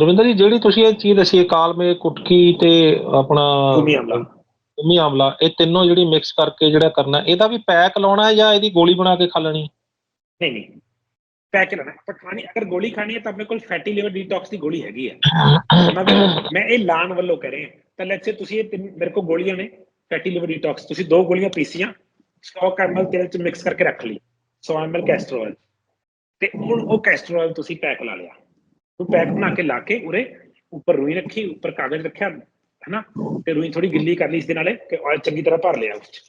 ਰਵਿੰਦਰ ਜੀ ਜਿਹੜੀ ਤੁਸੀਂ ਇਹ ਚੀਜ਼ ਦੱਸੀ ਹੈ, ਕਾਲਮੇ ਕੁਟਕੀ ਤੇ ਆਪਣਾ ਭੂਮੀ ਆਮਲਾ। ਭੂਮੀ ਆਮਲਾ ਇਹ ਤਿੰਨੋਂ ਜਿਹੜੀ ਮਿਕਸ ਕਰਕੇ ਜਿਹੜਾ ਕਰਨਾ ਇਹਦਾ ਵੀ ਪੈਕ ਲਾਉਣਾ ਹੈ ਜਾਂ ਇਹਦੀ ਗੋਲੀ ਬਣਾ ਕੇ ਖਾ ਲੈਣੀ ਨਹੀਂ ਨਹੀਂ। ਪੈਕ ਲੈਣਾ ਪਰ ਖਾਣੀ ਅਗਰ ਗੋਲੀ ਖਾਣੀ ਹੈ ਤਾਂ ਆਪਣੇ ਕੋਲ ਫੈਟੀ ਲਿਵਰ ਡੀਟੌਕਸ ਦੀ ਗੋਲੀ ਹੈਗੀ ਹੈ ਮੈਂ ਇਹ ਲਾਣ ਵੱਲੋਂ ਕਹਿ ਰਿਹਾ। ਤਾਂ ਲੈਟਸ ਸੇ ਤੁਸੀਂ ਇਹ ਮੇਰੇ ਕੋਲ ਗੋਲੀਆਂ ਨੇ ਫੈਟੀ ਲਿਵਰ ਡੀਟੌਕਸ ਤੁਸੀਂ ਦੋ ਗੋਲੀਆਂ ਪੀਸੀਆਂ 100 ml ਤੇਲ ਚ ਮਿਕਸ ਕਰਕੇ ਰੱਖ ਲਈ। 100 ml ਕੈਸਟਰ ਤੇ ਹੁਣ ਉਹ ਕੈਸਟਰ ਤੁਸੀਂ ਪੈਕ ਲਾ ਲਿਆ। ਉਹ ਪੈਕ ਬਣਾ ਕੇ ਲਾ ਕੇ ਉਰੇ ਉੱਪਰ ਰੂਈ ਰੱਖੀ, ਉੱਪਰ ਕਾਗਜ਼ ਰੱਖਿਆ, ਹੈਨਾ? ਤੇ ਰੂਈ ਥੋੜੀ ਗਿੱਲੀ ਕਰ ਲਈ ਇਸ ਦੇ ਨਾਲੇ ਕਿ ਆਇਲ ਚੰਗੀ ਤਰ੍ਹਾਂ ਭਰ ਲਿਆ ਉਸ ਚ।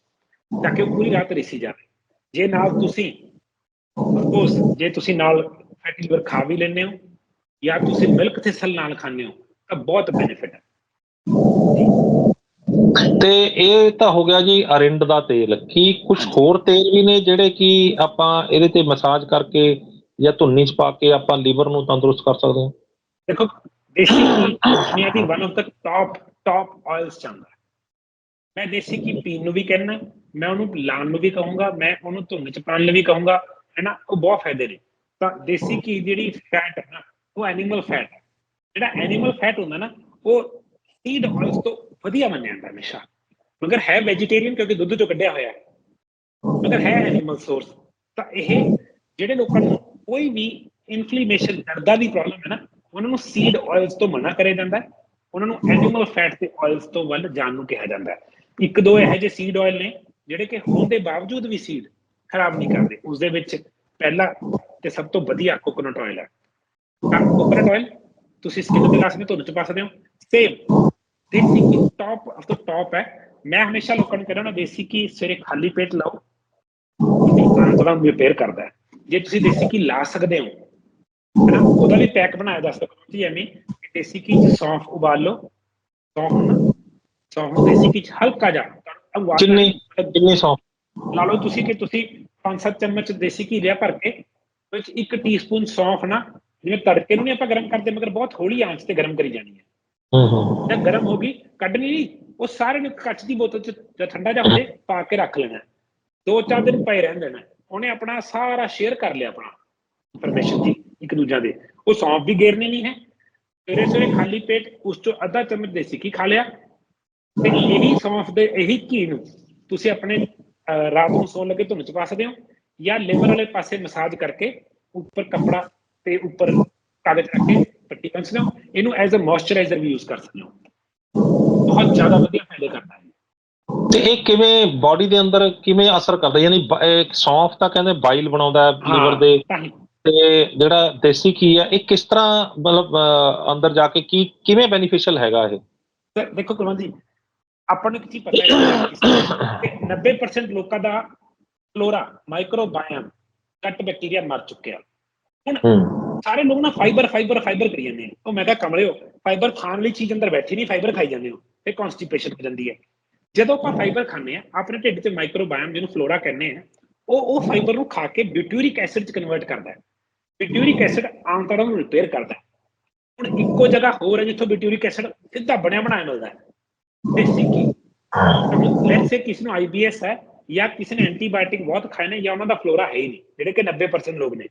ਤਾਂ ਕਿ ਉਹ ਪੂਰੀ ਰਾਤ ਰਿਸੀ ਜਾਵੇ। ਜੇ ਨਾਲ ਤੁਸੀਂ ਸਪੋਜ਼ ਜੇ ਤੁਸੀਂ ਨਾਲ ਫੈਟੀ ਲਿਵਰ ਖਾ ਵੀ ਲੈਂਦੇ ਹੋ ਜਾਂ ਤੁਸੀਂ ਮਿਲਕ ਥਿਸਲ ਨਾਲ ਖਾਂਦੇ ਹੋ ਤਾਂ ਬਹੁਤ ਬੈਨੀਫਿਟ ਹੈ। ਤੇ ਇਹ ਤਾਂ ਹੋ ਗਿਆ ਜੀ ਅਰਿੰਡ ਦਾ ਤੇਲ। ਕੀ ਕੁਝ ਹੋਰ ਤੇਲ ਵੀ ਨੇ ਜਿਹੜੇ ਕਿ ਆਪਾਂ ਇਹਦੇ ਤੇ ਮਸਾਜ ਕਰਕੇ ਜਾਂ ਧੁੰਨੀ ਚ ਪਾ ਕੇ ਆਪਾਂ ਲੀਵਰ ਨੂੰ ਤੰਦਰੁਸਤ ਕਰ ਸਕਦੇ ਹਾਂ? ਦੇਖੋ ਦੇਸੀ ਘੀ ਦੀ ਵਨ ਆਫ ਦਾ ਟਾਪ ਟਾਪ ਆਇਲਸ ਚਾਹੁੰਦਾ ਮੈਂ ਦੇਸੀ ਘੀ ਪੀਣ ਨੂੰ ਵੀ ਕਹਿਣਾ ਮੈਂ ਉਹਨੂੰ ਲਾਉਣ ਨੂੰ ਵੀ ਕਹੂੰਗਾ ਮੈਂ ਉਹਨੂੰ ਧੁੰਨ ਚ ਪਾਉਣ ਲਈ ਵੀ ਕਹੂੰਗਾ। ਹੈ ਨਾ, ਉਹ ਬਹੁਤ ਫਾਇਦੇ ਨੇ। ਤਾਂ ਦੇਸੀ ਘੀ ਜਿਹੜੀ ਫੈਟ ਹੈ ਨਾ, ਉਹ ਐਨੀਮਲ ਫੈਟ ਹੈ। ਜਿਹੜਾ ਐਨੀਮਲ ਫੈਟ ਹੁੰਦਾ ਨਾ, ਉਹ ਸੀਡ ਆਇਲਸ ਤੋਂ ਵਧੀਆ ਮੰਨਿਆ ਜਾਂਦਾ ਹਮੇਸ਼ਾ। ਮਗਰ ਹੈ ਵੈਜੀਟੇਰੀਅਨ ਕਿਉਂਕਿ ਦੁੱਧ ਤੋਂ ਕੱਢਿਆ ਹੋਇਆ ਹੈ। ਮਗਰ ਹੈ ਐਨੀਮਲ ਸੋਰਸ ਤਾਂ ਇਹ ਜਿਹੜੇ ਲੋਕਾਂ ਨੂੰ ਕੋਈ ਵੀ ਇਨਫਲੇਮੇਸ਼ਨ ਦਰਦਾਂ ਦੀ ਪ੍ਰੋਬਲਮ ਹੈ ਨਾ, ਉਹਨਾਂ ਨੂੰ ਸੀਡ ਆਇਲਸ ਤੋਂ ਮਨਾ ਕਰਿਆ ਜਾਂਦਾ ਹੈ। ਉਹਨਾਂ ਨੂੰ ਐਨੀਮਲ ਫੈਟ ਤੇ ਆਇਲਸ ਤੋਂ ਵੱਲ ਜਾਣ ਨੂੰ ਕਿਹਾ ਜਾਂਦਾ ਹੈ। ਇੱਕ ਦੋ ਇਹੋ ਜਿਹੇ ਸੀਡ ਆਇਲ ਨੇ, ਜਿਹੜੇ ਕਿ ਹੋਣ ਦੇ ਬਾਵਜੂਦ ਵੀ ਸੀਡ ਖਰਾਬ ਨਹੀਂ ਕਰਦੇ। ਉਸ ਦੇ ਵਿੱਚ ਪਹਿਲਾ ਤੇ ਸਭ ਤੋਂ ਵਧੀਆ ਕੋਕੋਨਟ ਆਇਲ ਹੈ। ਤਾਂ ਕੋਕੋਨਟ ਆਇਲ ਤੁਸੀਂ ਸਕਿਨ ਤੇ ਲਾ ਸਕਦੇ ਹੋ ਤੁਹਾਨੂੰ ਚ ਪਾ ਸਕਦੇ ਹੋ। ਸੇਮ ਦੇਸੀ ਕੀ ਟਾਪ ਆਫ ਦਾ ਟਾਪ ਹੈ। ਮੈਂ ਹਮੇਸ਼ਾ ਲੋਕਾਂ ਨੂੰ ਕਹਿੰਦਾ ਨਾ ਦੇਸੀ ਕੀ ਸਵੇਰੇ ਖਾਲੀ ਪੇਟ ਲਾਓ ਥੋੜਾ ਰਿਪੇਅਰ ਕਰਦਾ ਹੈ। ਜੇ ਤੁਸੀਂ ਦੇਸੀ ਕੀ ਲਾ ਸਕਦੇ ਹੋ ਹਨਾ ਉਹਦਾ ਵੀ ਪੈਕ ਬਣਾਇਆ ਦੱਸ ਸਕਦਾ ਜੀ ਐਵੇਂ ਦੇਸੀ ਕੀ ਸੌਂਫ ਉਬਾਲ ਲਓ ਸੌਂਫ ਸੌਂਫ ਦੇਸੀ ਕੀ ਹਲਕਾ ਜਾ ਕਿੰਨੀ ਕਿੰਨੀ ਸੌ ਲਾ ਲਓ ਤੁਸੀਂ ਕਿ ਤੁਸੀਂ 5-7 ਚਮਚ ਦੇਸੀ ਘੀ ਲਿਆ ਭਰ ਕੇ ਵਿੱਚ ਇੱਕ ਟੀਸਪੂਨ ਸੌਂਫ ਨਾ ਜਿਵੇਂ ਤੜਕੇ ਨੂੰ ਨਹੀਂ ਆਪਾਂ ਗਰਮ ਕਰਦੇ ਮਗਰ ਬਹੁਤ ਹੌਲੀ ਆਂਚ ਤੇ ਗਰਮ ਕਰੀ ਜਾਣੀ ਹੈ। ਹੂੰ ਹੂੰ। ਜਦ ਗਰਮ ਹੋ ਗਈ ਕੱਢਣੀ ਨਹੀਂ ਉਹ ਸਾਰੇ ਨੂੰ ਕੱਚ ਦੀ ਬੋਤਲ ਚ ਠੰਡਾ ਜਾ ਹੋ ਜਾਏ ਪਾ ਕੇ ਰੱਖ ਲੈਣਾ। ਦੋ ਚਾਰ ਦਿਨ ਪਏ ਰਹਿਣ ਦੇਣਾ। ਉਹਨੇ ਆਪਣਾ ਸਾਰਾ ਸ਼ੇਅਰ ਕਰ ਲਿਆ ਆਪਣਾ ਇਨਫੋਰਮੇਸ਼ਨ ਦੀ ਇੱਕ ਦੂਜਾ ਦੇ। ਉਹ ਸੌਂਫ ਵੀ ਗੇਰਨੀ ਨਹੀਂ ਹੈ। ਸਵੇਰੇ ਸਵੇਰੇ ਖਾਲੀ ਪੇਟ ਉਸ ਚੋਂ ਅੱਧਾ ਚਮਚ ਦੇਸੀ ਘੀ ਖਾ ਲਿਆ। ਤੇ ਇਹੀ ਸੌਂਫ ਦੇ ਇਹੀ ਘੀ ਨੂੰ ਤੁਸੀਂ ਆਪਣੇ ਰਾਤ ਨੂੰ ਸੌਣ ਲੱਗੇ ਧੁੰਨ ਚ ਪਾ ਸਕਦੇ ਹੋ ਜਾਂ ਲਿਵਰ ਵਾਲੇ ਪਾਸੇ ਮਸਾਜ ਕਰਕੇ ਉੱਪਰ ਕੱਪੜਾ ਤੇ ਉੱਪਰ ਕਾਗਜ਼ ਰੱਖ ਕੇ ਪੱਟੀ ਬੰਨ ਸਕਦੇ ਹੋ। ਇਹਨੂੰ ਐਜ਼ ਅ ਮੋਇਸਚਰਾਈਜ਼ਰ ਵੀ ਯੂਜ਼ ਕਰ ਸਕਦੇ ਹੋ। ਬਹੁਤ ਜ਼ਿਆਦਾ ਵਧੀਆ ਫਾਇਦੇ ਕਰਦਾ ਹੈ। ਤੇ ਇਹ ਕਿਵੇਂ ਬਾਡੀ ਦੇ ਅੰਦਰ ਕਿਵੇਂ ਅਸਰ ਕਰਦਾ? ਯਾਨੀ ਸੌਂਫ ਤਾਂ ਕਹਿੰਦੇ ਬਾਈਲ ਬਣਾਉਂਦਾ ਹੈ ਲੀਵਰ ਦੇ। ਤਾਂ ਜਿਹੜਾ ਦੇਸੀ ਕੀ ਹੈ ਇਹ ਕਿਸ ਤਰ੍ਹਾਂ ਮਤਲਬ ਅੰਦਰ ਜਾ ਕੇ ਕੀ ਕਿਵੇਂ ਬੈਨੀਫੀਸ਼ੀਅਲ ਹੈਗਾ ਇਹ? ਦੇਖੋ ਕੁਲਵੰਤ ਜੀ ਆਪਾਂ ਨੂੰ ਚੀਜ਼ ਪਤਾ ਹੈ ਕਿ 90% ਲੋਕਾਂ ਦਾ ਫਲੋਰਾ ਮਾਈਕਰੋਬਾਇਓਮ ਕੱਟ ਬੈਕਟੀਰੀਆ ਮਰ ਚੁੱਕਿਆ। ਹੁਣ ਸਾਰੇ ਲੋਕ ਨਾ ਫਾਈਬਰ ਫਾਈਬਰ ਫਾਈਬਰ ਕਰੀ ਜਾਂਦੇ ਨੇ। ਉਹ ਮੈਂ ਕਿਹਾ ਕਮਲਿਓ ਫਾਈਬਰ ਖਾਣ ਲਈ ਚੀਜ਼ ਅੰਦਰ ਬੈਠੀ ਨਹੀਂ ਫਾਈਬਰ ਖਾਈ ਜਾਂਦੇ ਹੋ। ਤੇ ਕਨਸਟੀਪੇਸ਼ਨ ਹੋ ਜਾਂਦੀ ਹੈ। ਜਦੋਂ ਆਪਾਂ ਫਾਈਬਰ ਖਾਂਦੇ ਆ ਆਪਣੇ ਢਿੱਡ 'ਚ ਮਾਈਕਰੋਬਾਇਓਮ ਜਿਹਨੂੰ ਫਲੋਰਾ ਕਹਿੰਦੇ ਆ ਉਹ ਉਹ ਫਾਈਬਰ ਨੂੰ ਖਾ ਕੇ ਬਿਊਟਿਊਰਿਕ ਐਸਿਡ 'ਚ ਕਨਵਰਟ ਕਰਦਾ ਹੈ। ਬਿਊਟਿਊਰਿਕ ਐਸਿਡ ਆਮ ਤੌਰ ਨੂੰ ਰਿਪੇਅਰ ਕਰਦਾ ਹੈ। ਹੁਣ ਇੱਕੋ ਜਗ੍ਹਾ ਹੋਰ ਹੈ ਜਿੱਥੋਂ ਬਿਊਟਿਊਰਿਕ ਐਸਿਡ ਸਿੱਧਾ ਬਣਿਆ ਬਣਾਇਆ ਮਿਲਦਾ ਹੈ। से सीखੀ ਲੈਟਸ ਸੇ ਕਿਸ ਨੂੰ ਆਈਬੀਐਸ ਹੈ ਜਾਂ ਕਿਸੇ ਨੇ ਐਂਟੀਬਾਇਓਟਿਕ ਬਹੁਤ ਖਾਏ ਨੇ ਜਾਂ ਉਹਨਾਂ ਦਾ ਫਲੋਰਾ ਹੈ ਹੀ ਨਹੀਂ ਜਿਹੜੇ ਕਿ 90% ਲੋਕ ਨੇ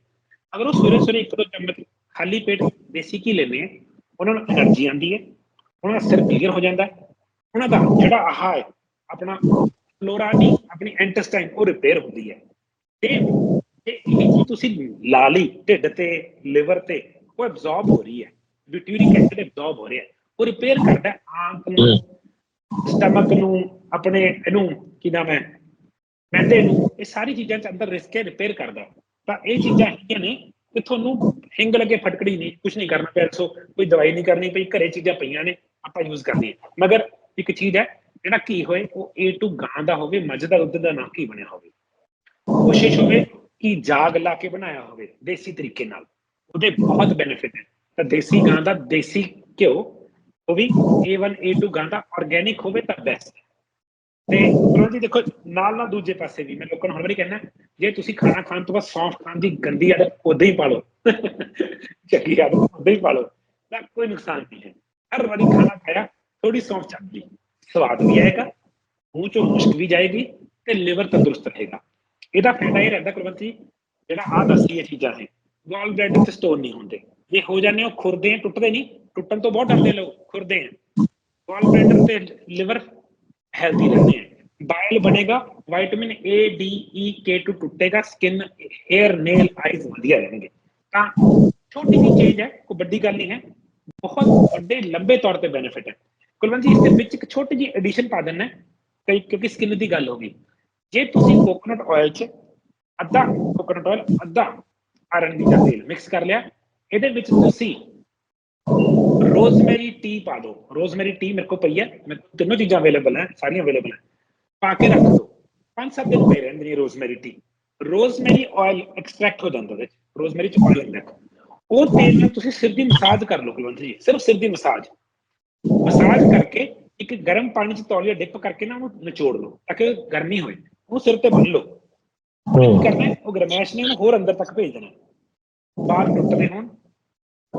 ਅਗਰ ਉਹ ਸਵੇਰੇ ਸਵੇਰੇ ਇੱਕ ਦੋ ਚਮਚ ਖਾਲੀ ਪੇਟ ਦੇਸੀ ਘੀ ਲੈਂਦੇ ਆ ਉਹਨਾਂ ਨੂੰ એનર્ਜੀ ਆਉਂਦੀ ਹੈ ਉਹਨਾਂ ਦਾ ਸਿਰ ਕਲੀਅਰ ਹੋ ਜਾਂਦਾ ਉਹਨਾਂ ਦਾ ਜਿਹੜਾ ਆਹਾ ਹੈ ਆਪਣਾ ਫਲੋਰਾ ਦੀ ਆਪਣੀ ਐਂਟਸਟਾਈਨ ਉਹ ਰਿਪੇਅਰ ਹੁੰਦੀ ਹੈ ਤੇ ਇਹ ਜੀ ਤੁਸੀਂ ਲਾ ਲਈ ਢਿੱਡ ਤੇ ਲਿਵਰ ਤੇ ਉਹ ਐਬਜ਼ੌਰਬ ਹੋ ਰਹੀ ਹੈ ਜੋ ਟਿਊਰਿਕ ਐਸਿਡ ਐਬਜ਼ੌਰਬ ਹੋ ਰਿਹਾ ਉਹ ਰਿਪੇਅਰ ਕਰਦਾ ਆਂਤ ਨੂੰ ਸਟਮਕ ਨੂੰ, ਆਪਣੇ ਇਹਨੂੰ ਕੀ ਨਾਮ ਹੈ, ਮੈਦੇ ਨੂੰ, ਇਹ ਸਾਰੀ ਚੀਜ਼ਾਂ ਚ ਅੰਦਰ ਰਿਸਕ ਹੈ ਰਿਪੇਅਰ ਕਰਦਾ। ਤਾਂ ਇਹ ਚੀਜ਼ਾਂ ਹੈਗੀਆਂ ਨੇ ਕਿ ਤੁਹਾਨੂੰ ਹਿੰਗ ਲੱਗੇ ਫਟਕੜੀ ਨਹੀਂ ਕੁਝ ਨਹੀਂ ਕਰਨਾ ਪਿਆ ਸੋ ਕੋਈ ਦਵਾਈ ਨਹੀਂ ਕਰਨੀ ਪਈ, ਘਰੇ ਚੀਜ਼ਾਂ ਪਈਆਂ ਨੇ, ਆਪਾਂ ਯੂਜ਼ ਕਰਨੀ ਹੈ ਮਗਰ ਇੱਕ ਚੀਜ਼ ਹੈ, ਜਿਹੜਾ ਘੀ ਹੋਏ, ਉਹ A ਟੂ ਗਾਂ ਦਾ ਹੋਵੇ ਮੱਝ ਦਾ ਦੁੱਧ ਦਾ ਨਾ ਘੀ ਬਣਿਆ ਹੋਵੇ। ਕੋਸ਼ਿਸ਼ ਹੋਵੇ ਕਿ ਜਾਗ ਲਾ ਕੇ ਬਣਾਇਆ ਹੋਵੇ, ਦੇਸੀ ਤਰੀਕੇ ਨਾਲ। ਉਹਦੇ ਬਹੁਤ ਬੈਨੀਫਿਟ ਹੈ ਤਾਂ ਦੇਸੀ ਗਾਂ ਦਾ ਦੇਸੀ ਘਿਓ ਉਹ ਵੀ A1 A2 ਗਾਂ ਦਾ ਆਰਗੇਨਿਕ ਹੋਵੇ ਤਾਂ ਬੈਸਟ ਤੇ ਪ੍ਰੋਜ ਜੀ ਦੇਖੋ, ਨਾਲ ਨਾਲ ਦੂਜੇ ਪਾਸੇ ਵੀ ਮੈਂ ਲੋਕਾਂ ਨੂੰ ਹਰ ਵਾਰੀ ਕਹਿੰਦਾ ਜੇ ਤੁਸੀਂ ਖਾਣਾ ਖਾਣ ਤੋਂ ਬਾਅਦ ਸੌਂਫ ਖਾਣ ਦੀ ਗੰਦੀ ਆਦਤ ਉਦਾਂ ਹੀ ਪਾ ਲਓ। ਚੰਗੀ ਆਦਤ ਉਦਾਂ ਹੀ ਪਾ ਲਓ। ਤਾਂ ਕੋਈ ਨੁਕਸਾਨ ਨਹੀਂ ਹੈ। ਹਰ ਵਾਰੀ ਖਾਣਾ ਖਾਇਆ ਥੋੜੀ ਸੌਂਫ ਚੱਕ ਲਈ ਸਵਾਦ ਵੀ ਆਏਗਾ, ਮੂੰਹ ਚੋਂ ਮੁਸ਼ਕ ਵੀ ਜਾਏਗੀ ਤੇ ਲਿਵਰ ਤੰਦਰੁਸਤ ਰਹੇਗਾ। ਇਹਦਾ ਫਾਇਦਾ ਇਹ ਰਹਿੰਦਾ ਕੁਲਵੰਤ ਜੀ, ਜਿਹੜਾ ਆਹ ਦੱਸੀ ਇਹ ਚੀਜ਼ਾਂ ਹੈ ਗੋਲ ਬਲੈਡਰ ਤੇ ਸਟੋਨ ਨਹੀਂ ਹੁੰਦੇ। ਜੇ ਹੋ ਜਾਂਦੇ ਹੋ ਖੁਰਦੇ ਆ, ਟੁੱਟਦੇ ਨਹੀਂ। ਟੁੱਟਣ ਤੋਂ ਬਹੁਤ ਡਰਦੇ ਲੋਕ ਖੁਰਦੇ ਆ ਗੋਲ ਬਲੈਡਰ ਤੇ ਲਿਵਰ ਹੈਲਦੀ ਰਹਿੰਦੇ ਆ ਬਾਇਲ ਬਣੇਗਾ vitamin A D E K2 ਟੁੱਟੇਗਾ ਸਕਿਨ ਹੇਅਰ ਨੇਲ ਆਈਜ਼ ਵਧੀਆ ਰਹਿਣਗੇ ਤਾਂ ਛੋਟੀ ਜਿਹੀ ਚੀਜ਼ ਹੈ ਕੋਈ ਵੱਡੀ ਗੱਲ ਨਹੀਂ ਹੈ ਬਹੁਤ ਵੱਡੇ ਲੰਬੇ ਤੌਰ ਤੇ ਬੈਨੀਫਿਟ ਹੈ ਕੁਲਵੰਤ ਜੀ ਇਸ ਦੇ ਵਿੱਚ ਇੱਕ ਛੋਟੀ ਜਿਹੀ ਐਡੀਸ਼ਨ ਪਾ ਦੇਣਾ ਹੈ, ਕਈ ਕਿਉਂਕਿ ਸਕਿਨ ਦੀ ਗੱਲ ਹੋ ਗਈ ਜੇ ਤੁਸੀਂ ਕੋਕੋਨਟ ਆਇਲ 'ਚ ਅੱਧਾ ਕੋਕੋਨਟ ਆਇਲ ਅੱਧਾ ਆਰਐਨਡੀ ਦਾ ਤੇਲ ਮਿਕਸ ਕਰ ਲਿਆ ਇਹਦੇ ਵਿੱਚ ਤੁਸੀਂ ਰੋਜ਼ਮੈਰੀ ਟੀ ਪਾ ਦਿਓ ਰੋਜ਼ਮੈਰੀ ਟੀ ਮੇਰੇ ਕੋਲ ਪਈ ਹੈ। ਕੋਲ ਤਿੰਨੋਂ ਚੀਜ਼ਾਂ ਅਵੇਲੇਬਲ ਹੈ ਸਾਰੀਆਂ ਅਵੇਲੇਬਲ ਹੈ। ਪਾ ਕੇ ਰੱਖ ਦਿਓ ਪੰਜ ਸੱਤ ਦਿਨ ਪਏ ਰਹਿੰਦੇ ਨੇ rosemary tea. Rosemary oil extract ਹੋ ਜਾਂਦਾ ਵਿੱਚ। ਰੋਜ਼ਮੈਰੀ ਚ ਆਇਲ ਹੁੰਦਾ ਹੈ। ਉਹ ਤੇਲ ਨਾਲ ਤੁਸੀਂ ਸਿਰ ਦੀ ਮਸਾਜ ਕਰ ਲਓ ਕੁਲਵੰਤ ਜੀ। ਸਿਰਫ ਸਿਰ ਦੀ ਮਸਾਜ ਮਸਾਜ ਕਰਕੇ ਇੱਕ ਗਰਮ ਪਾਣੀ ਚ ਤੌਲੀਆ ਡਿਪ ਕਰਕੇ ਨਾ ਉਹਨੂੰ ਨਿਚੋੜ ਲਓ ਤਾਂ ਕਿ ਗਰਮੀ ਹੋਏ। ਉਹ ਸਿਰ ਤੇ ਬੰਨ ਲਓ। ਕਰਨਾ ਹੈ? ਉਹ ਗਰਮੈਸ਼ ਨੇ ਉਹਨੂੰ ਹੋਰ ਅੰਦਰ ਤੱਕ ਭੇਜ ਦੇਣਾ। ਬਾਲ ਟੁੱਟਦੇ ਹੋਣ।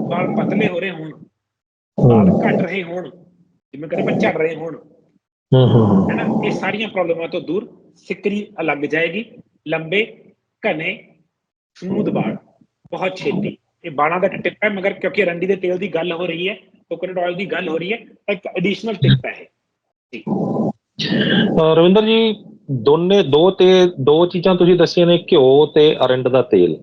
ਬਾਲ ਪਤਲੇ ਹੋ ਰਹੇ ਹੋਣ। ਘਟ ਰਹੇ ਹੋਣ। ਜਿਵੇਂ ਕਹਿੰਦੇ ਪਰ ਝੜ ਰਹੇ ਹੋਣ। ਹੈਨਾ ਇਹ ਸਾਰੀਆਂ ਪ੍ਰੋਬਲਮਾਂ ਤੋਂ ਦੂਰ ਸਿੱਕਰੀ ਅਲੱਗ ਜਾਏਗੀ। ਲੰਬੇ ਘਨੇ ਸਮੂਥ ਬਾਲ ਬਹੁਤ ਛੇਤੀ। ਇਹ ਬਾਲਾਂ ਦਾ ਟਿਪ ਹੈ ਮਗਰ ਕਿਉਂਕਿ ਰੰਡੀ ਦੇ ਤੇਲ ਦੀ ਗੱਲ ਹੋ ਰਹੀ ਹੈ ਕੋਕੋਨਟ ਆਇਲ ਦੀ ਗੱਲ ਹੋ ਰਹੀ ਹੈ ਤਾਂ ਇੱਕ ਐਡੀਸ਼ਨਲ ਟਿਪ ਹੈ ਇਹ। ਜੀ। ਰਵਿੰਦਰ ਜੀ ਦੋਨੇ ਦੋ ਤੇ ਦੋ ਚੀਜ਼ਾਂ ਤੁਸੀਂ ਦੱਸੀਆਂ ਨੇ ਘਿਓ ਤੇ ਅਰੰਡ ਦਾ ਤੇਲ।